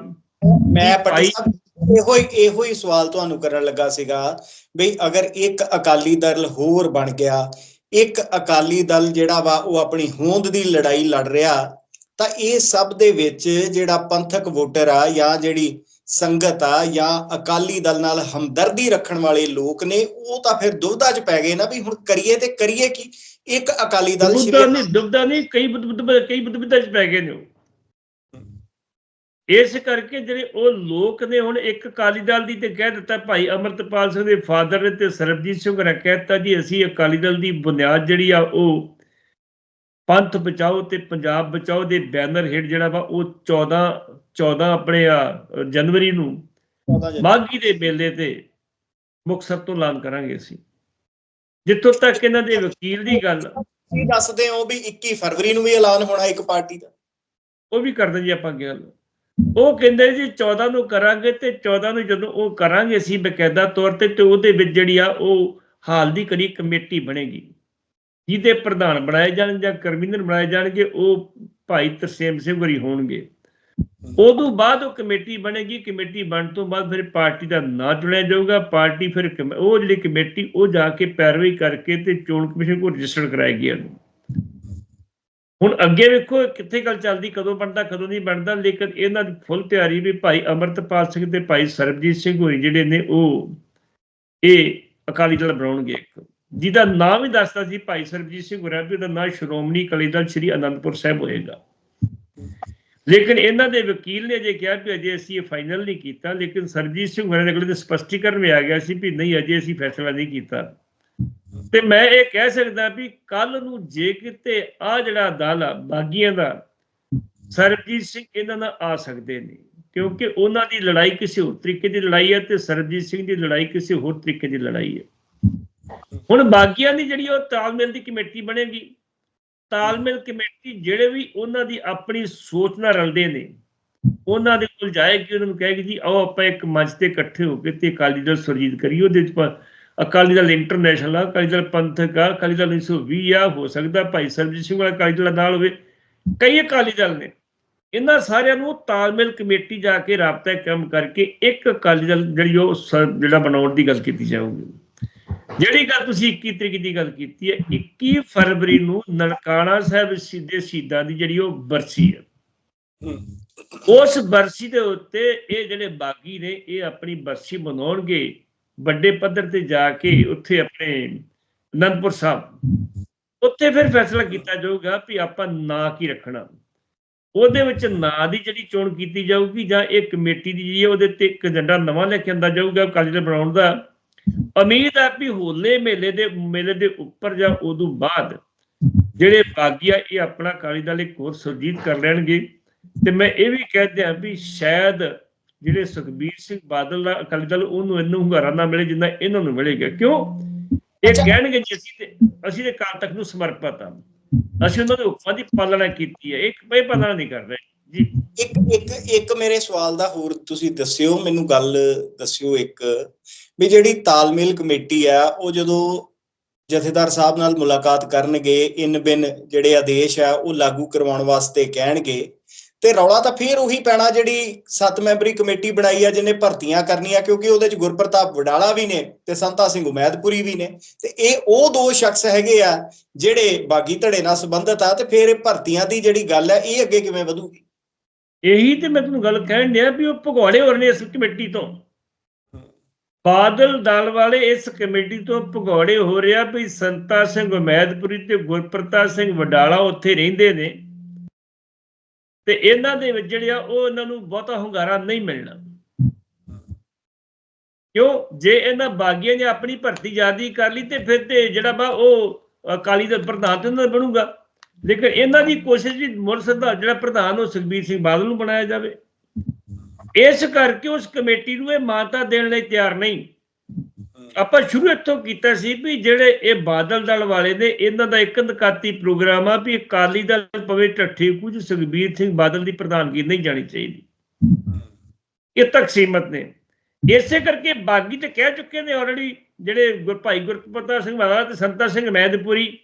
Speaker 1: ਮੈਂ
Speaker 2: ਭਾਈ-
Speaker 1: ਸਾਹਿਬ ਇਹੋ ਹੀ ਇਹੋ ਹੀ ਸਵਾਲ ਤੁਹਾਨੂੰ ਕਰਨ ਲੱਗਾ ਸੀਗਾ ਵੀ ਅਗਰ ਇੱਕ ਅਕਾਲੀ ਦਲ ਹੋਰ ਬਣ ਗਿਆ ਇੱਕ ਅਕਾਲੀ ਦਲ ਜਿਹੜਾ ਵਾ ਉਹ ਆਪਣੀ ਹੋਂਦ ਦੀ ਲੜਾਈ ਲੜ ਰਿਹਾ ਤਾਂ ਇਹ ਸਭ ਦੇ ਵਿੱਚ ਜਿਹੜਾ ਪੰਥਕ ਵੋਟਰ ਆ ਜਾਂ ਜਿਹੜੀ ਸੰਗਤ ਆ ਜਾਂ ਅਕਾਲੀ ਦਲ ਨਾਲ ਹਮਦਰਦੀ ਰੱਖਣ ਵਾਲੇ ਲੋਕ ਨੇ ਉਹ ਤਾਂ ਫਿਰ ਦੁਵਿਧਾ 'ਚ ਪੈ ਗਏ ਨਾ ਵੀ ਹੁਣ ਕਰੀਏ ਤੇ ਕਰੀਏ ਕੀ? ਇੱਕ ਅਕਾਲੀ ਦਲ
Speaker 2: ਦੁਬਦਾ
Speaker 1: ਸ਼੍ਰੀ
Speaker 2: ਨਹੀਂ ਦੁਬਦਾ ਨਹੀਂ ਕਈ ਕਈ ਬੁੱਧ ਬੁੱਧਾਂ ਚ ਪੈ ਗਏ ਨੇ ਇਸ ਕਰਕੇ ਜਿਹੜੇ ਉਹ ਲੋਕ ਨੇ ਹੁਣ ਇੱਕ ਅਕਾਲੀ ਦਲ ਦੀ ਤੇ ਕਹਿ ਦਿੱਤਾ ਭਾਈ ਅਮਰਤਪਾਲ ਸਿੰਘ ਦੇ ਫਾਦਰ ਨੇ ਤੇ ਸਰਬਜੀਤ ਸਿੰਘ ਨੇ ਕਹਿਤਾ ਜੀ ਅਸੀਂ ਅਕਾਲੀ ਦਲ ਦੀ ਬੁਨਿਆਦ ਜਿਹੜੀ ਆ ਉਹ ਪੰਥ ਬਚਾਓ ਤੇ ਪੰਜਾਬ ਬਚਾਓ ਦੇ ਬੈਨਰ ਹੇਠ ਜਿਹੜਾ ਵਾ ਉਹ 14 14 ਆਪਣੇ ਆ ਜਨਵਰੀ ਨੂੰ ਮਾਘੀ ਦੇ ਮੇਲੇ ਤੇ ਮੁਕਤਸਰ ਤੋਂ ਐਲਾਨ ਕਰਾਂਗੇ ਅਸੀਂ। ਜਿੱਥੋਂ ਤੱਕ ਇਹਨਾਂ ਦੇ ਵਕੀਲ ਦੀ ਗੱਲ
Speaker 1: ਕੀ ਦੱਸਦੇ ਹੋ ਵੀ 21 ਫਰਵਰੀ ਨੂੰ ਵੀ ਐਲਾਨ ਹੋਣਾ ਇੱਕ ਪਾਰਟੀ ਦਾ।
Speaker 2: ਉਹ ਵੀ ਕਰਦੇ ਜੀ ਆਪਾਂ ਗੱਲ। ਉਹ ਕਹਿੰਦੇ ਜੀ 14 ਨੂੰ ਕਰਾਂਗੇ ਤੇ 14 ਨੂੰ ਜਦੋਂ ਉਹ ਕਰਾਂਗੇ ਅਸੀਂ ਬਕਾਇਦਾ ਤੌਰ ਤੇ ਤੇ ਉਹਦੇ ਵਿੱਚ ਜਿਹੜੀ ਆ ਉਹ ਹਾਲ ਦੀ ਕਰੀ ਕਮੇਟੀ ਬਣੇਗੀ। ਜਿਹਦੇ ਪ੍ਰਧਾਨ ਬਣਾਏ ਜਾਣ ਜਾਂ ਕਨਵੀਨਰ ਬਣਾਏ ਜਾਣਗੇ, ਉਹ ਭਾਈ ਤਰਸੇਮ ਸਿੰਘ ਵਰੀ ਹੋਣਗੇ। ਉਦੋਂ ਬਾਅਦ ਉਹ ਕਮੇਟੀ ਬਣੇਗੀ, ਕਮੇਟੀ ਬਣਨ ਤੋਂ ਬਾਅਦ ਫਿਰ ਪਾਰਟੀ ਦਾ ਨਾਂ ਚੁਣਿਆ ਜਾਊਗਾ, ਪਾਰਟੀ ਫਿਰ ਕਮ- ਉਹ ਜਿਹੜੀ ਕਮੇਟੀ ਉਹ ਜਾ ਕੇ ਪੈਰਵੀ ਕਰਕੇ ਤੇ ਚੋਣ ਕਮਿਸ਼ਨ ਕੋਲ ਰਜਿਸਟਰ ਕਰਾਏਗੀ ਇਹਨੂੰ। ਹੁਣ ਅੱਗੇ ਵੇਖੋ ਕਿੱਥੇ ਗੱਲ ਚੱਲਦੀ, ਕਦੋਂ ਬਣਦਾ, ਕਦੋਂ ਨਹੀਂ ਬਣਦਾ, ਲੇਕਿਨ ਇਹਨਾਂ ਦੀ ਫੁੱਲ ਤਿਆਰੀ ਵੀ ਭਾਈ ਅਮਰਤਪਾਲ ਸਿੰਘ ਤੇ ਭਾਈ ਸਰਬਜੀਤ ਸਿੰਘ ਹੋਰੀ ਜਿਹੜੇ ਨੇ ਉਹ ਇਹ ਅਕਾਲੀ ਦਲ ਬਣਾਉਣਗੇ ਇੱਕ। ਜਿਹਦਾ ਨਾਮ ਹੀ ਦੱਸਦਾ ਸੀ ਭਾਈ ਸਰਬਜੀਤ ਸਿੰਘ ਹੋਰਾਂ ਵੀ, ਉਹਦਾ ਨਾਮ ਸ਼੍ਰੋਮਣੀ ਅਕਾਲੀ ਦਲ ਸ੍ਰੀ ਅਨੰਦਪੁਰ ਸਾਹਿਬ ਹੋਏਗਾ। ਲੇਕਿਨ ਇਹਨਾਂ ਦੇ ਵਕੀਲ ਨੇ ਜੇ ਕਿਹਾ ਵੀ ਅਜੇ ਅਸੀਂ ਇਹ ਫਾਈਨਲ ਨਹੀਂ ਕੀਤਾ, ਲੇਕਿਨ ਸਰਬਜੀਤ ਸਿੰਘ ਹੋਰਾਂ ਦੇ ਅਗਲੇ ਦਿਨ ਸਪਸ਼ਟੀਕਰਨ ਵੀ ਆ ਗਿਆ ਸੀ ਵੀ ਨਹੀਂ, ਅਜੇ ਅਸੀਂ ਫੈਸਲਾ ਨਹੀਂ ਕੀਤਾ। ਤੇ ਮੈਂ ਇਹ ਕਹਿ ਸਕਦਾ ਵੀ ਕੱਲ ਨੂੰ ਜੇ ਕਿਤੇ ਆ ਜਿਹੜਾ ਦਲ ਆ, ਬਾਗੀਆਂ ਦਾ, ਸਰਬਜੀਤ ਸਿੰਘ ਇਹਨਾਂ ਨਾਲ ਆ ਸਕਦੇ ਨੇ, ਕਿਉਂਕਿ ਉਹਨਾਂ ਦੀ ਲੜਾਈ ਕਿਸੇ ਹੋਰ ਤਰੀਕੇ ਦੀ ਲੜਾਈ ਹੈ ਤੇ ਸਰਬਜੀਤ ਸਿੰਘ ਦੀ ਲੜਾਈ ਕਿਸੇ ਹੋਰ ਤਰੀਕੇ ਦੀ ਲੜਾਈ ਹੈ ਹੁਣ ਬਾਗੀਆਂ ਦੀ ਜਿਹੜੀ ਉਹ ਤਾਲਮੇਲ ਦੀ ਕਮੇਟੀ ਬਣੇਗੀ, ਤਾਲਮੇਲ ਕਮੇਟੀ ਜਿਹੜੇ ਵੀ ਉਹਨਾਂ ਦੀ ਆਪਣੀ ਸੋਚ ਨਾਲ ਰਲਦੇ ਨੇ, ਉਹਨਾਂ ਦੇ ਕੋਲ ਜਾਏਗੀ, ਉਹਨਾਂ ਨੂੰ ਕਹੇਗੀ ਜੀ ਆਓ ਆਪਾਂ ਇੱਕ ਮੰਚ ਤੇ ਇਕੱਠੇ ਹੋ ਕੇ ਤੇ ਅਕਾਲੀ ਦਲ ਸੁਰਜੀਤ ਕਰੀਏ, ਉਹਦੇ ਵਿੱਚ ਅਕਾਲੀ ਦਲ ਇੰਟਰਨੈਸ਼ਨਲ ਆ ਅਕਾਲੀ ਦਲ ਪੰਥਕ ਆ ਅਕਾਲੀ ਦਲ 1920 ਆ ਹੋ ਸਕਦਾ ਭਾਈ ਸਰਬਜੀਤ ਸਿੰਘ ਵਾਲਾ ਅਕਾਲੀ ਦਲ ਨਾਲ ਹੋਵੇ। ਕਈ ਅਕਾਲੀ ਦਲ ਨੇ ਇਹਨਾਂ ਸਾਰਿਆਂ ਨੂੰ ਤਾਲਮੇਲ ਕਮੇਟੀ ਜਾ ਕੇ ਰਾਬਤਾ ਕੰਮ ਕਰਕੇ ਇੱਕ ਅਕਾਲੀ ਦਲ ਜਿਹੜੀ ਉਹ ਜਿਹੜਾ ਬਣਾਉਣ ਦੀ ਗੱਲ ਕੀਤੀ ਜਾਊਗੀ। ਜਿਹੜੀ ਗੱਲ ਤੁਸੀਂ 21 ਤਰੀਕ ਦੀ ਗੱਲ ਕੀਤੀ ਹੈ 21 ਫਰਵਰੀ ਨੂੰ ਨਨਕਾਣਾ ਸਾਹਿਬ ਸਿੱਧੇ ਸ਼ਹੀਦਾਂ ਦੀ ਜਿਹੜੀ ਉਹ ਬਰਸੀ ਹੈ। ਉਸ ਬਰਸੀ ਦੇ ਉੱਤੇ ਇਹ ਜਿਹੜੇ ਬਾਗੀ ਨੇ ਇਹ ਆਪਣੀ ਬਰਸੀ ਮਨਾਉਣਗੇ। ਵੱਡੇ ਪੱਧਰ ਤੇ ਜਾ ਕੇ ਉੱਥੇ ਆਪਣੇ ਅਨੰਦਪੁਰ ਸਾਹਿਬ, ਉੱਥੇ ਫਿਰ ਫੈਸਲਾ ਕੀਤਾ ਜਾਊਗਾ ਵੀ ਆਪਾਂ ਨਾਂ ਕੀ ਰੱਖਣਾ। ਉਹਦੇ ਵਿੱਚ ਨਾਂ ਦੀ ਜਿਹੜੀ ਚੋਣ ਕੀਤੀ ਜਾਊਗੀ ਜਾਂ ਇਹ ਕਮੇਟੀ ਦੀ ਜਿਹੜੀ ਉਹਦੇ ਤੇ ਇੱਕ ਏਜੰਡਾ ਨਵਾਂ ਲੈ ਕੇ ਆਂਦਾ ਜਾਊਗਾ ਅਕਾਲੀ ਦਲ ਬਣਾਉਣ ਦਾ। ਉਮੀਦ ਹੈ ਵੀ ਹੋਲੇ ਮੇਲੇ ਦੇ ਮੇਲੇ ਦੇ ਉੱਪਰ ਜਾਂ ਉਦੋਂ ਬਾਅਦ ਜਿਹੜੇ ਬਾਗੀਆ ਇਹ ਆਪਣਾ ਅਕਾਲੀ ਦਲ ਇੱਕ ਹੋਰ ਸੁਰਜੀਤ ਕਰ ਲੈਣਗੇ। ਤੇ ਮੈਂ ਇਹ ਵੀ ਕਹਿ ਦਿਆਂ ਵੀ ਸ਼ਾਇਦ ਜਿਹੜੇ ਸੁਖਬੀਰ ਸਿੰਘ ਬਾਦਲ ਦਾ ਅਕਾਲੀ ਦਲ ਉਹਨੂੰ ਇੰਨੂੰ ਹੁੰਗਾਰਾ ਨਾ ਮਿਲੇ ਜਿੰਨਾ ਇਹਨਾਂ ਨੂੰ ਮਿਲੇਗਾ ਕਿਉਂ? ਇਹ। ਕਹਿਣਗੇ ਜੀ ਅਸੀਂ ਤੇ ਅਸੀਂ ਤੇ ਕਾਲ ਤੱਕ ਨੂੰ ਸਮਰਪਿਤ ਹਾਂ। ਅਸੀਂ ਉਹਨਾਂ ਦੇ ਹੁਕਮਾਂ ਦੀ ਪਾਲਣਾ ਕੀਤੀ ਹੈ। ਇੱਕ ਪੇ ਪਾਲਣਾ ਨਹੀਂ ਕਰ ਰਹੇ। ਜੀ।
Speaker 1: ਇੱਕ ਇੱਕ ਇੱਕ ਮੇਰੇ ਸਵਾਲ ਦਾ ਹੋਰ ਤੁਸੀਂ ਦੱਸਿਓ ਮੈਨੂੰ ਗੱਲ ਦੱਸਿਓ ਇੱਕ। ਵੀ ਜਿਹੜੀ ਤਾਲਮੇਲ ਕਮੇਟੀ ਆ ਉਹ ਜਦੋਂ ਜਥੇਦਾਰ ਸਾਹਿਬ ਨਾਲ ਮੁਲਾਕਾਤ ਕਰਨਗੇ ਇਨ ਬਿਨ ਜਿਹੜੇ ਆਦੇਸ਼ ਆ ਉਹ ਲਾਗੂ ਕਰਵਾਉਣ ਵਾਸਤੇ ਕਹਿਣਗੇ ਤੇ ਰੌਲਾ ਤਾਂ ਫੇਰ ਉਹੀ ਪੈਣਾ ਜਿਹੜੀ ਸੱਤ ਮੈਂਬਰੀ ਕਮੇਟੀ ਬਣਾਈ ਆ, ਜਿਹਨੇ ਭਰਤੀਆਂ ਕਰਨੀਆਂ, ਕਿਉਂਕਿ ਉਹਦੇ ਚ ਗੁਰਪ੍ਰਤਾਪ ਵਡਾਲਾ ਵੀ ਨੇ ਤੇ ਸੰਤਾ ਸਿੰਘ ਉਮੈਦਪੁਰੀ ਵੀ ਨੇ ਤੇ ਇਹ ਉਹ ਦੋ ਸ਼ਖਸ ਹੈਗੇ ਆ ਜਿਹੜੇ ਬਾਗੀ ਧੜੇ ਨਾਲ ਸੰਬੰਧਿਤ ਆ ਤੇ ਫੇਰ ਇਹ ਭਰਤੀਆਂ ਦੀ ਜਿਹੜੀ ਗੱਲ ਹੈ, ਇਹ ਅੱਗੇ ਕਿਵੇਂ ਵਧੂਗੀ?
Speaker 2: ਇਹੀ ਤੇ ਮੈਂ ਤੁਹਾਨੂੰ ਗੱਲ ਕਹਿਣ ਡਿਆ ਵੀ ਉਹ ਭਗੌੜੇ ਹੋ ਰਹੇ ਨੇ ਇਸ ਕਮੇਟੀ ਤੋਂ। ਬਾਦਲ ਦਲ ਵਾਲੇ ਇਸ ਕਮੇਟੀ ਤੋਂ ਭਗੌੜੇ ਹੋ ਰਿਹਾ ਵੀ ਸੰਤਾ ਸਿੰਘ ਉਮੈਦਪੁਰੀ ਤੇ ਗੁਰਪ੍ਰਤਾਪ ਸਿੰਘ ਵਡਾਲਾ ਉੱਥੇ ਰਹਿੰਦੇ ਨੇ। ਤੇ ਇਹਨਾਂ ਦੇ ਵਿੱਚ ਜਿਹੜੇ ਆ, ਉਹ ਇਹਨਾਂ ਨੂੰ ਬਹੁਤਾ ਹੁੰਗਾਰਾ ਨਹੀਂ ਮਿਲਣਾ। ਕਿਉਂ? ਜੇ ਇਹਨਾਂ ਬਾਗੀਆਂ ਨੇ ਆਪਣੀ ਭਰਤੀ ਆਜ਼ਾਦੀ ਕਰ ਲਈ ਤੇ ਫਿਰ ਤੇ ਜਿਹੜਾ ਵਾ ਉਹ ਅਕਾਲੀ ਦਲ ਪ੍ਰਧਾਨ ਤੇ ਉਹਨਾਂ ਦਾ ਬਣੂਗਾ। ਲੇਕਿਨ ਇਹਨਾਂ ਦੀ ਕੋਸ਼ਿਸ਼ ਵੀ ਮੁੱਢ ਸਿੱਧਾ ਜਿਹੜਾ ਪ੍ਰਧਾਨ ਉਹ ਸੁਖਬੀਰ ਸਿੰਘ ਬਾਦਲ ਨੂੰ ਬਣਾਇਆ ਜਾਵੇ। ਇਸ ਕਰਕੇ ਉਸ ਕਮੇਟੀ ਨੂੰ ਇਹ ਮਾਨਤਾ ਦੇਣ ਲਈ ਤਿਆਰ ਨਹੀਂ। ਆਪਾਂ ਸ਼ੁਰੂ ਇੱਥੋਂ ਕੀਤਾ ਸੀ ਵੀ ਜਿਹੜੇ ਇਹ ਬਾਦਲ ਦਲ ਵਾਲੇ ਨੇ, ਇਹਨਾਂ ਦਾ ਇੱਕ ਨਕਾਤੀ ਪ੍ਰੋਗਰਾਮ ਆ ਵੀ ਅਕਾਲੀ ਦਲ ਪਵੇ ਢੱਠੇ ਕੁਝ, ਸੁਖਬੀਰ ਸਿੰਘ ਬਾਦਲ ਦੀ ਪ੍ਰਧਾਨਗੀ ਨਹੀਂ ਜਾਣੀ ਚਾਹੀਦੀ। ਇਹ ਤੱਕ ਸੀਮਤ ਨੇ। ਇਸੇ ਕਰਕੇ ਬਾਗੀ ਤੇ ਕਹਿ ਚੁੱਕੇ ਨੇ ਆਲਰੇਡੀ ਜਿਹੜੇ ਗੁਰ, ਭਾਈ ਗੁਰਪ੍ਰਤਾਪ ਸਿੰਘ ਬਾਦਲ ਤੇ ਸੰਤਾ ਸਿੰਘ ਮੈਦਪੁਰੀ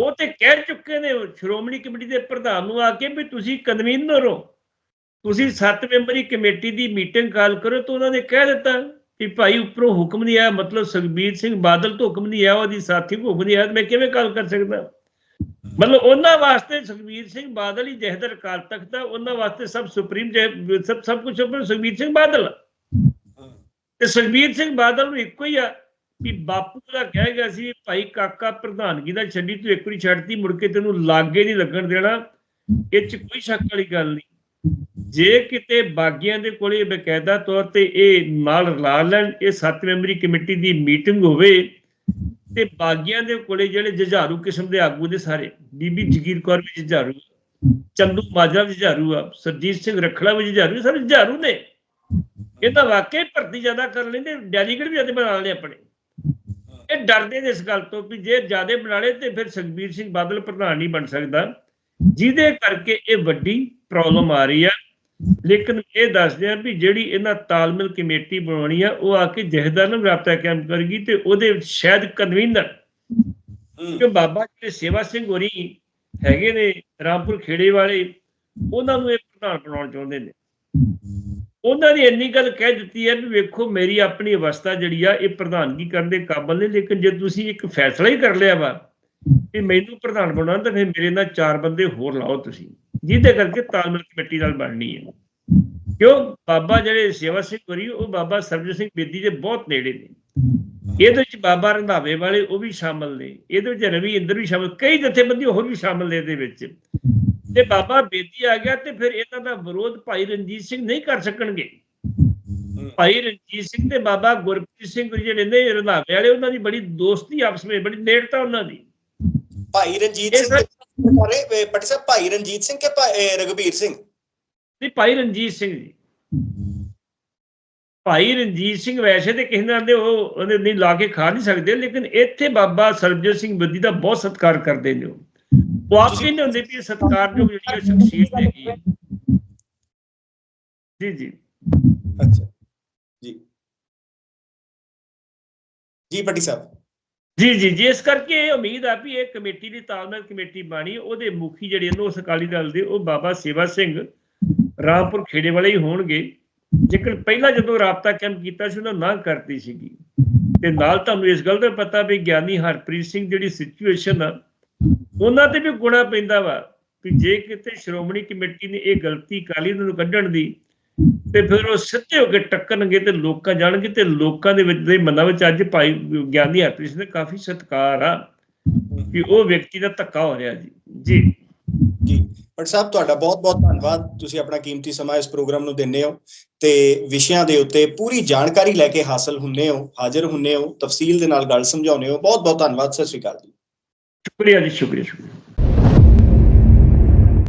Speaker 2: ਉਹ ਤੇ ਕਹਿ ਚੁੱਕੇ ਨੇ ਸ਼੍ਰੋਮਣੀ ਕਮੇਟੀ ਦੇ ਪ੍ਰਧਾਨ ਨੂੰ ਆ ਕੇ ਵੀ ਤੁਸੀਂ ਕਨਵੀਨਰ ਹੋ। ਤੁਸੀਂ ਸੱਤ ਮੈਂਬਰੀ ਕਮੇਟੀ ਦੀ ਮੀਟਿੰਗ ਕਾਲ ਕਰੋ ਤਾਂ ਉਹਨਾਂ ਨੇ ਕਹਿ ਦਿੱਤਾ ਕਿ ਭਾਈ ਉੱਪਰੋਂ ਹੁਕਮ ਨਹੀਂ ਆਇਆ, ਮਤਲਬ ਸੁਖਬੀਰ ਸਿੰਘ ਬਾਦਲ ਤੋਂ ਹੁਕਮ ਨਹੀਂ ਆਇਆ, ਉਹਦੀ ਸਾਥੀ ਨੂੰ ਹੁਕਮ ਨਹੀਂ ਆਇਆ ਮੈਂ ਕਿਵੇਂ ਗੱਲ ਕਰ ਸਕਦਾ? ਮਤਲਬ ਉਹਨਾਂ ਵਾਸਤੇ ਸੁਖਬੀਰ ਸਿੰਘ ਬਾਦਲ ਹੀ ਜਹਦਰ ਕਾਲ ਤਖਤ ਹੈ ਉਹਨਾਂ ਵਾਸਤੇ ਸਭ ਸੁਪਰੀਮ ਜਹ- ਸਭ ਸਭ ਕੁਝ ਉੱਪਰ ਸੁਖਬੀਰ ਸਿੰਘ ਬਾਦਲ ਤੇ ਸੁਖਬੀਰ ਸਿੰਘ ਬਾਦਲ ਨੂੰ ਇੱਕੋ ਹੀ ਆ ਵੀ ਬਾਪੂ ਦਾ ਕਹਿ ਗਿਆ ਸੀ, ਭਾਈ ਕਾਕਾ ਪ੍ਰਧਾਨਗੀ ਦਾ ਛੱਡੀ, ਤੂੰ ਇੱਕ ਵਾਰੀ ਛੱਡਤੀ, ਮੁੜ ਕੇ ਤੈਨੂੰ ਲਾਗੇ ਨਹੀਂ ਲੱਗਣ ਦੇਣਾ, ਇਹ ਚ ਕੋਈ ਸ਼ੱਕ ਵਾਲੀ ਗੱਲ ਨਹੀਂ। ਜੇ ਕਿਤੇ ਬਾਗੀਆਂ ਦੇ ਕੋਲੇ ਬਕਾਇਦਾ ਤੌਰ ਤੇ ਇਹ ਨਾਲ ਰਲਾ ਲੈਣ, ਇਹ ਸੱਤ ਮੈਂਬਰੀ ਕਮੇਟੀ ਦੀ ਮੀਟਿੰਗ ਹੋਵੇ ਤੇ ਬਾਗੀਆਂ ਦੇ ਕੋਲੇ ਜਿਹੜੇ ਜੁਝਾਰੂ ਕਿਸਮ ਦੇ ਆਗੂ ਨੇ ਸਾਰੇ, ਬੀਬੀ ਜਗੀਰ ਕੌਰ ਵੀ ਜੁਝਾਰੂ ਚੰਦੂ ਮਾਜਰਾ ਵੀ ਜੁਝਾਰੂ ਆ, ਸਰਜੀਤ ਸਿੰਘ ਰਖੜਾ ਵੀ ਜੁਝਾਰੂ ਸਾਰੇ ਜੁਝਾਰੂ ਨੇ। ਇਹ ਤਾਂ ਵਾਕਈ ਭਰਤੀ ਜ਼ਿਆਦਾ ਕਰ ਲੈਂਦੇ, ਡੈਲੀਗੇਟ ਵੀ ਜ਼ਿਆਦਾ ਬਣਾ ਲੈਣੇ ਆਪਣੇ। ਇਹ ਡਰਦੇ ਨੇ ਇਸ ਗੱਲ ਤੋਂ ਵੀ ਜੇ ਜ਼ਿਆਦਾ ਬਣਾ ਲਏ ਤੇ ਫਿਰ ਸੁਖਬੀਰ ਸਿੰਘ ਬਾਦਲ ਪ੍ਰਧਾਨ ਨਹੀਂ ਬਣ ਸਕਦਾ। ਜਿਹਦੇ ਕਰਕੇ ਇਹ ਵੱਡੀ ਪ੍ਰੋਬਲਮ ਆ ਰਹੀ ਆ। ਲੇਕਿਨ ਇਹ ਦੱਸਦੇ ਆ ਵੀ ਜਿਹੜੀ ਇਹਨਾਂ ਤਾਲਮੇਲ ਕਮੇਟੀ ਬਣਾਉਣੀ ਆ ਉਹ ਆ ਕੇ ਜਹੇਦਾਰ ਨਾਲ ਰਾਬਤਾ ਕਾਇਮ ਕਰੇਗੀ ਤੇ ਉਹਦੇ ਵਿੱਚ ਸ਼ਾਇਦ ਕਨਵੀਨਰ ਕਿ ਬਾਬਾ ਜਿਹੜੇ ਸੇਵਾ ਸਿੰਘ ਹੋਰੀ ਹੈਗੇ ਨੇ ਰਾਮਪੁਰ ਖੇੜੇ ਵਾਲੇ ਉਹਨਾਂ ਨੂੰ ਇਹ ਪ੍ਰਧਾਨ ਬਣਾਉਣਾ ਚਾਹੁੰਦੇ ਨੇ। ਉਹਨਾਂ ਨੇ ਇੰਨੀ ਗੱਲ ਕਹਿ ਦਿੱਤੀ ਹੈ ਵੀ ਵੇਖੋ ਮੇਰੀ ਆਪਣੀ ਅਵਸਥਾ ਜਿਹੜੀ ਆ ਇਹ ਪ੍ਰਧਾਨਗੀ ਕਰਨ ਦੇ ਕਾਬਲ ਨਹੀਂ ਲੇਕਿਨ ਜੇ ਤੁਸੀਂ ਇੱਕ ਫੈਸਲਾ ਹੀ ਕਰ ਲਿਆ ਵਾ ਕਿ ਮੈਨੂੰ ਪ੍ਰਧਾਨ ਬਣਾਉਣਾ ਤਾਂ ਫਿਰ ਮੇਰੇ ਨਾਲ ਚਾਰ ਬੰਦੇ ਹੋਰ ਲਾਓ ਤੁਸੀਂ, ਜਿਹਦੇ ਕਰਕੇ ਤਾਲਮੇਲ ਕਮੇਟੀ ਨਾਲ ਬਣਨੀ ਹੈ। ਕਿਉਂ? ਬਾਬਾ ਜਿਹੜੇ ਸੇਵਾ ਸਿੰਘ ਹੋਰੀ, ਉਹ ਬਾਬਾ ਸਰਬਜੀਤ ਸਿੰਘ ਬੇਦੀ ਦੇ ਬਹੁਤ ਨੇੜੇ ਨੇ। ਇਹਦੇ ਵਿੱਚ ਬਾਬਾ ਰੰਧਾਵੇ ਵਾਲੇ ਉਹ ਵੀ ਸ਼ਾਮਲ ਨੇ। ਇਹਦੇ ਵਿੱਚ ਰਵੀ ਇੰਦਰ ਵੀ ਸ਼ਾਮਲ, ਕਈ ਜਥੇਬੰਦੀ ਹੋਰ ਵੀ ਸ਼ਾਮਲ ਨੇ ਇਹਦੇ ਵਿੱਚ। ਤੇ ਬਾਬਾ ਬੇਦੀ ਆ ਗਿਆ ਤੇ ਫਿਰ ਇਹਨਾਂ ਦਾ ਵਿਰੋਧ ਭਾਈ ਰਣਜੀਤ ਸਿੰਘ ਨਹੀਂ ਕਰ ਸਕਣਗੇ। ਭਾਈ ਰਣਜੀਤ ਸਿੰਘ ਤੇ ਬਾਬਾ ਗੁਰਪ੍ਰੀਤ ਸਿੰਘ ਜਿਹੜੇ ਨੇ, ਰੰਧਾਵੇ ਵਾਲੇ, ਉਹਨਾਂ ਦੀ ਬੜੀ ਦੋਸਤੀ ਆਪਸ ਵਿੱਚ ਬੜੀ ਨੇੜਤਾ ਉਹਨਾਂ ਦੀ।
Speaker 1: ਭਾਈ ਰਣਜੀਤ
Speaker 2: ਇਹ
Speaker 1: ਸਿੰਘ ਦੇ ਬਾਰੇ ਪਟੀ ਸਾਹਿਬ ਭਾਈ ਰਣਜੀਤ ਸਿੰਘ ਕੇ ਭਾ- ਇਹ ਰਘਬੀਰ ਸਿੰਘ?
Speaker 2: ਤੇ ਭਾਈ ਰਣਜੀਤ ਸਿੰਘ ਜੀ। ਭਾਈ ਰਣਜੀਤ ਸਿੰਘ ਵੈਸੇ ਤੇ ਕਿਸੇ ਨਾਲ ਦੇ ਉਹ ਉਹਦੇ ਨਹੀਂ ਲਾ ਕੇ ਖਾ ਨਹੀਂ ਸਕਦੇ ਲੇਕਿਨ ਇੱਥੇ ਬਾਬਾ ਸਰਬਜੀਤ ਸਿੰਘ ਬੱਦੀ ਦਾ ਬਹੁਤ ਸਤਿਕਾਰ ਕਰਦੇ ਨੇ ਉਹ। ਉਹ ਆਪ ਕਹਿੰਦੇ ਹੁੰਦੇ ਵੀ ਇਹ ਸਤਿਕਾਰਯੋਗ ਜਿਹੜੀ ਉਹ ਸ਼ਖਸੀਅਤ ਹੈਗੀ ਹੈ। ਜੀ ਜੀ।
Speaker 1: ਅੱਛਾ। ਜੀ। ਜੀ ਪਟੀ ਸਾਹਿਬ।
Speaker 2: ਜੀ ਜੀ ਜੀ, ਇਸ ਕਰਕੇ ਇਹ ਉਮੀਦ ਆ ਵੀ ਇਹ ਕਮੇਟੀ ਦੀ ਤਾਲਮੇਲ ਕਮੇਟੀ ਬਣੀ, ਉਹਦੇ ਮੁਖੀ ਜਿਹੜੇ ਨੇ, ਉਸ ਅਕਾਲੀ ਦਲ ਦੇ, ਉਹ ਬਾਬਾ ਸੇਵਾ ਸਿੰਘ ਰਾਮਪੁਰ ਖੇੜੇ ਵਾਲੇ ਹੀ ਹੋਣਗੇ। ਜੇਕਰ ਪਹਿਲਾਂ ਜਦੋਂ ਰਾਬਤਾ ਕਾਇਮ ਕੀਤਾ ਸੀ, ਉਹਨਾਂ ਨਾ ਕਰਤੀ ਸੀਗੀ। ਤੇ ਨਾਲ ਤੁਹਾਨੂੰ ਇਸ ਗੱਲ ਦਾ ਪਤਾ ਵੀ ਗਿਆਨੀ ਹਰਪ੍ਰੀਤ ਸਿੰਘ ਜਿਹੜੀ ਸਿਚੁਏਸ਼ਨ ਆ, ਉਹਨਾਂ ਤੇ ਵੀ ਗੁਣਾ ਪੈਂਦਾ ਵਾ, ਵੀ ਜੇ ਕਿਤੇ ਸ਼੍ਰੋਮਣੀ ਕਮੇਟੀ ਨੇ ਇਹ ਗਲਤੀ ਕਰ ਲਈ ਨੂੰ ਕੱਢਣ ਦੀ ਤੇ ਫਿਰ ਉਹ ਸਿੱਧੇ ਹੋ ਕੇ ਟੱਕਣਗੇ ਤੇ ਲੋਕਾਂ ਜਾਣਗੇ ਤੇ ਲੋਕਾਂ ਦੇ ਵਿੱਚ ਦੇ ਮਨਾਂ ਵਿੱਚ ਅੱਜ ਭਾਈ ਗਿਆਨੀ ਹਰਪ੍ਰੀਤ ਦਾ ਕਾਫੀ ਸਤਿਕਾਰ ਆ ਕਿ ਉਹ ਵਿਅਕਤੀ ਦਾ ਧੱਕਾ ਹੋ ਰਿਹਾ ਜੀ। ਜੀ।
Speaker 1: ਜੀ। ਪਟ ਸਾਹਿਬ ਤੁਹਾਡਾ ਬਹੁਤ-ਬਹੁਤ ਧੰਨਵਾਦ। ਤੁਸੀਂ ਆਪਣਾ ਕੀਮਤੀ ਸਮਾਂ ਇਸ ਪ੍ਰੋਗਰਾਮ ਨੂੰ ਦਿੰਦੇ ਹੋ ਤੇ ਵਿਸ਼ਿਆਂ ਦੇ ਉੱਤੇ ਪੂਰੀ ਜਾਣਕਾਰੀ ਲੈ ਕੇ ਹਾਸਲ ਹੁੰਨੇ ਹੋ ਹਾਜ਼ਰ ਹੁੰਨੇ ਹੋ ਤਫਸੀਲ ਦੇ ਨਾਲ ਗੱਲ ਸਮਝਾਉਂਦੇ ਹੋ। ਬਹੁਤ-ਬਹੁਤ ਧੰਨਵਾਦ। ਸਤਿ ਸ਼੍ਰੀ ਅਕਾਲ ਜੀ।
Speaker 2: ਸ਼ੁਕਰੀਆ ਜੀ ਸ਼ੁਕਰੀਆ ਸ਼ੁਕਰੀਆ।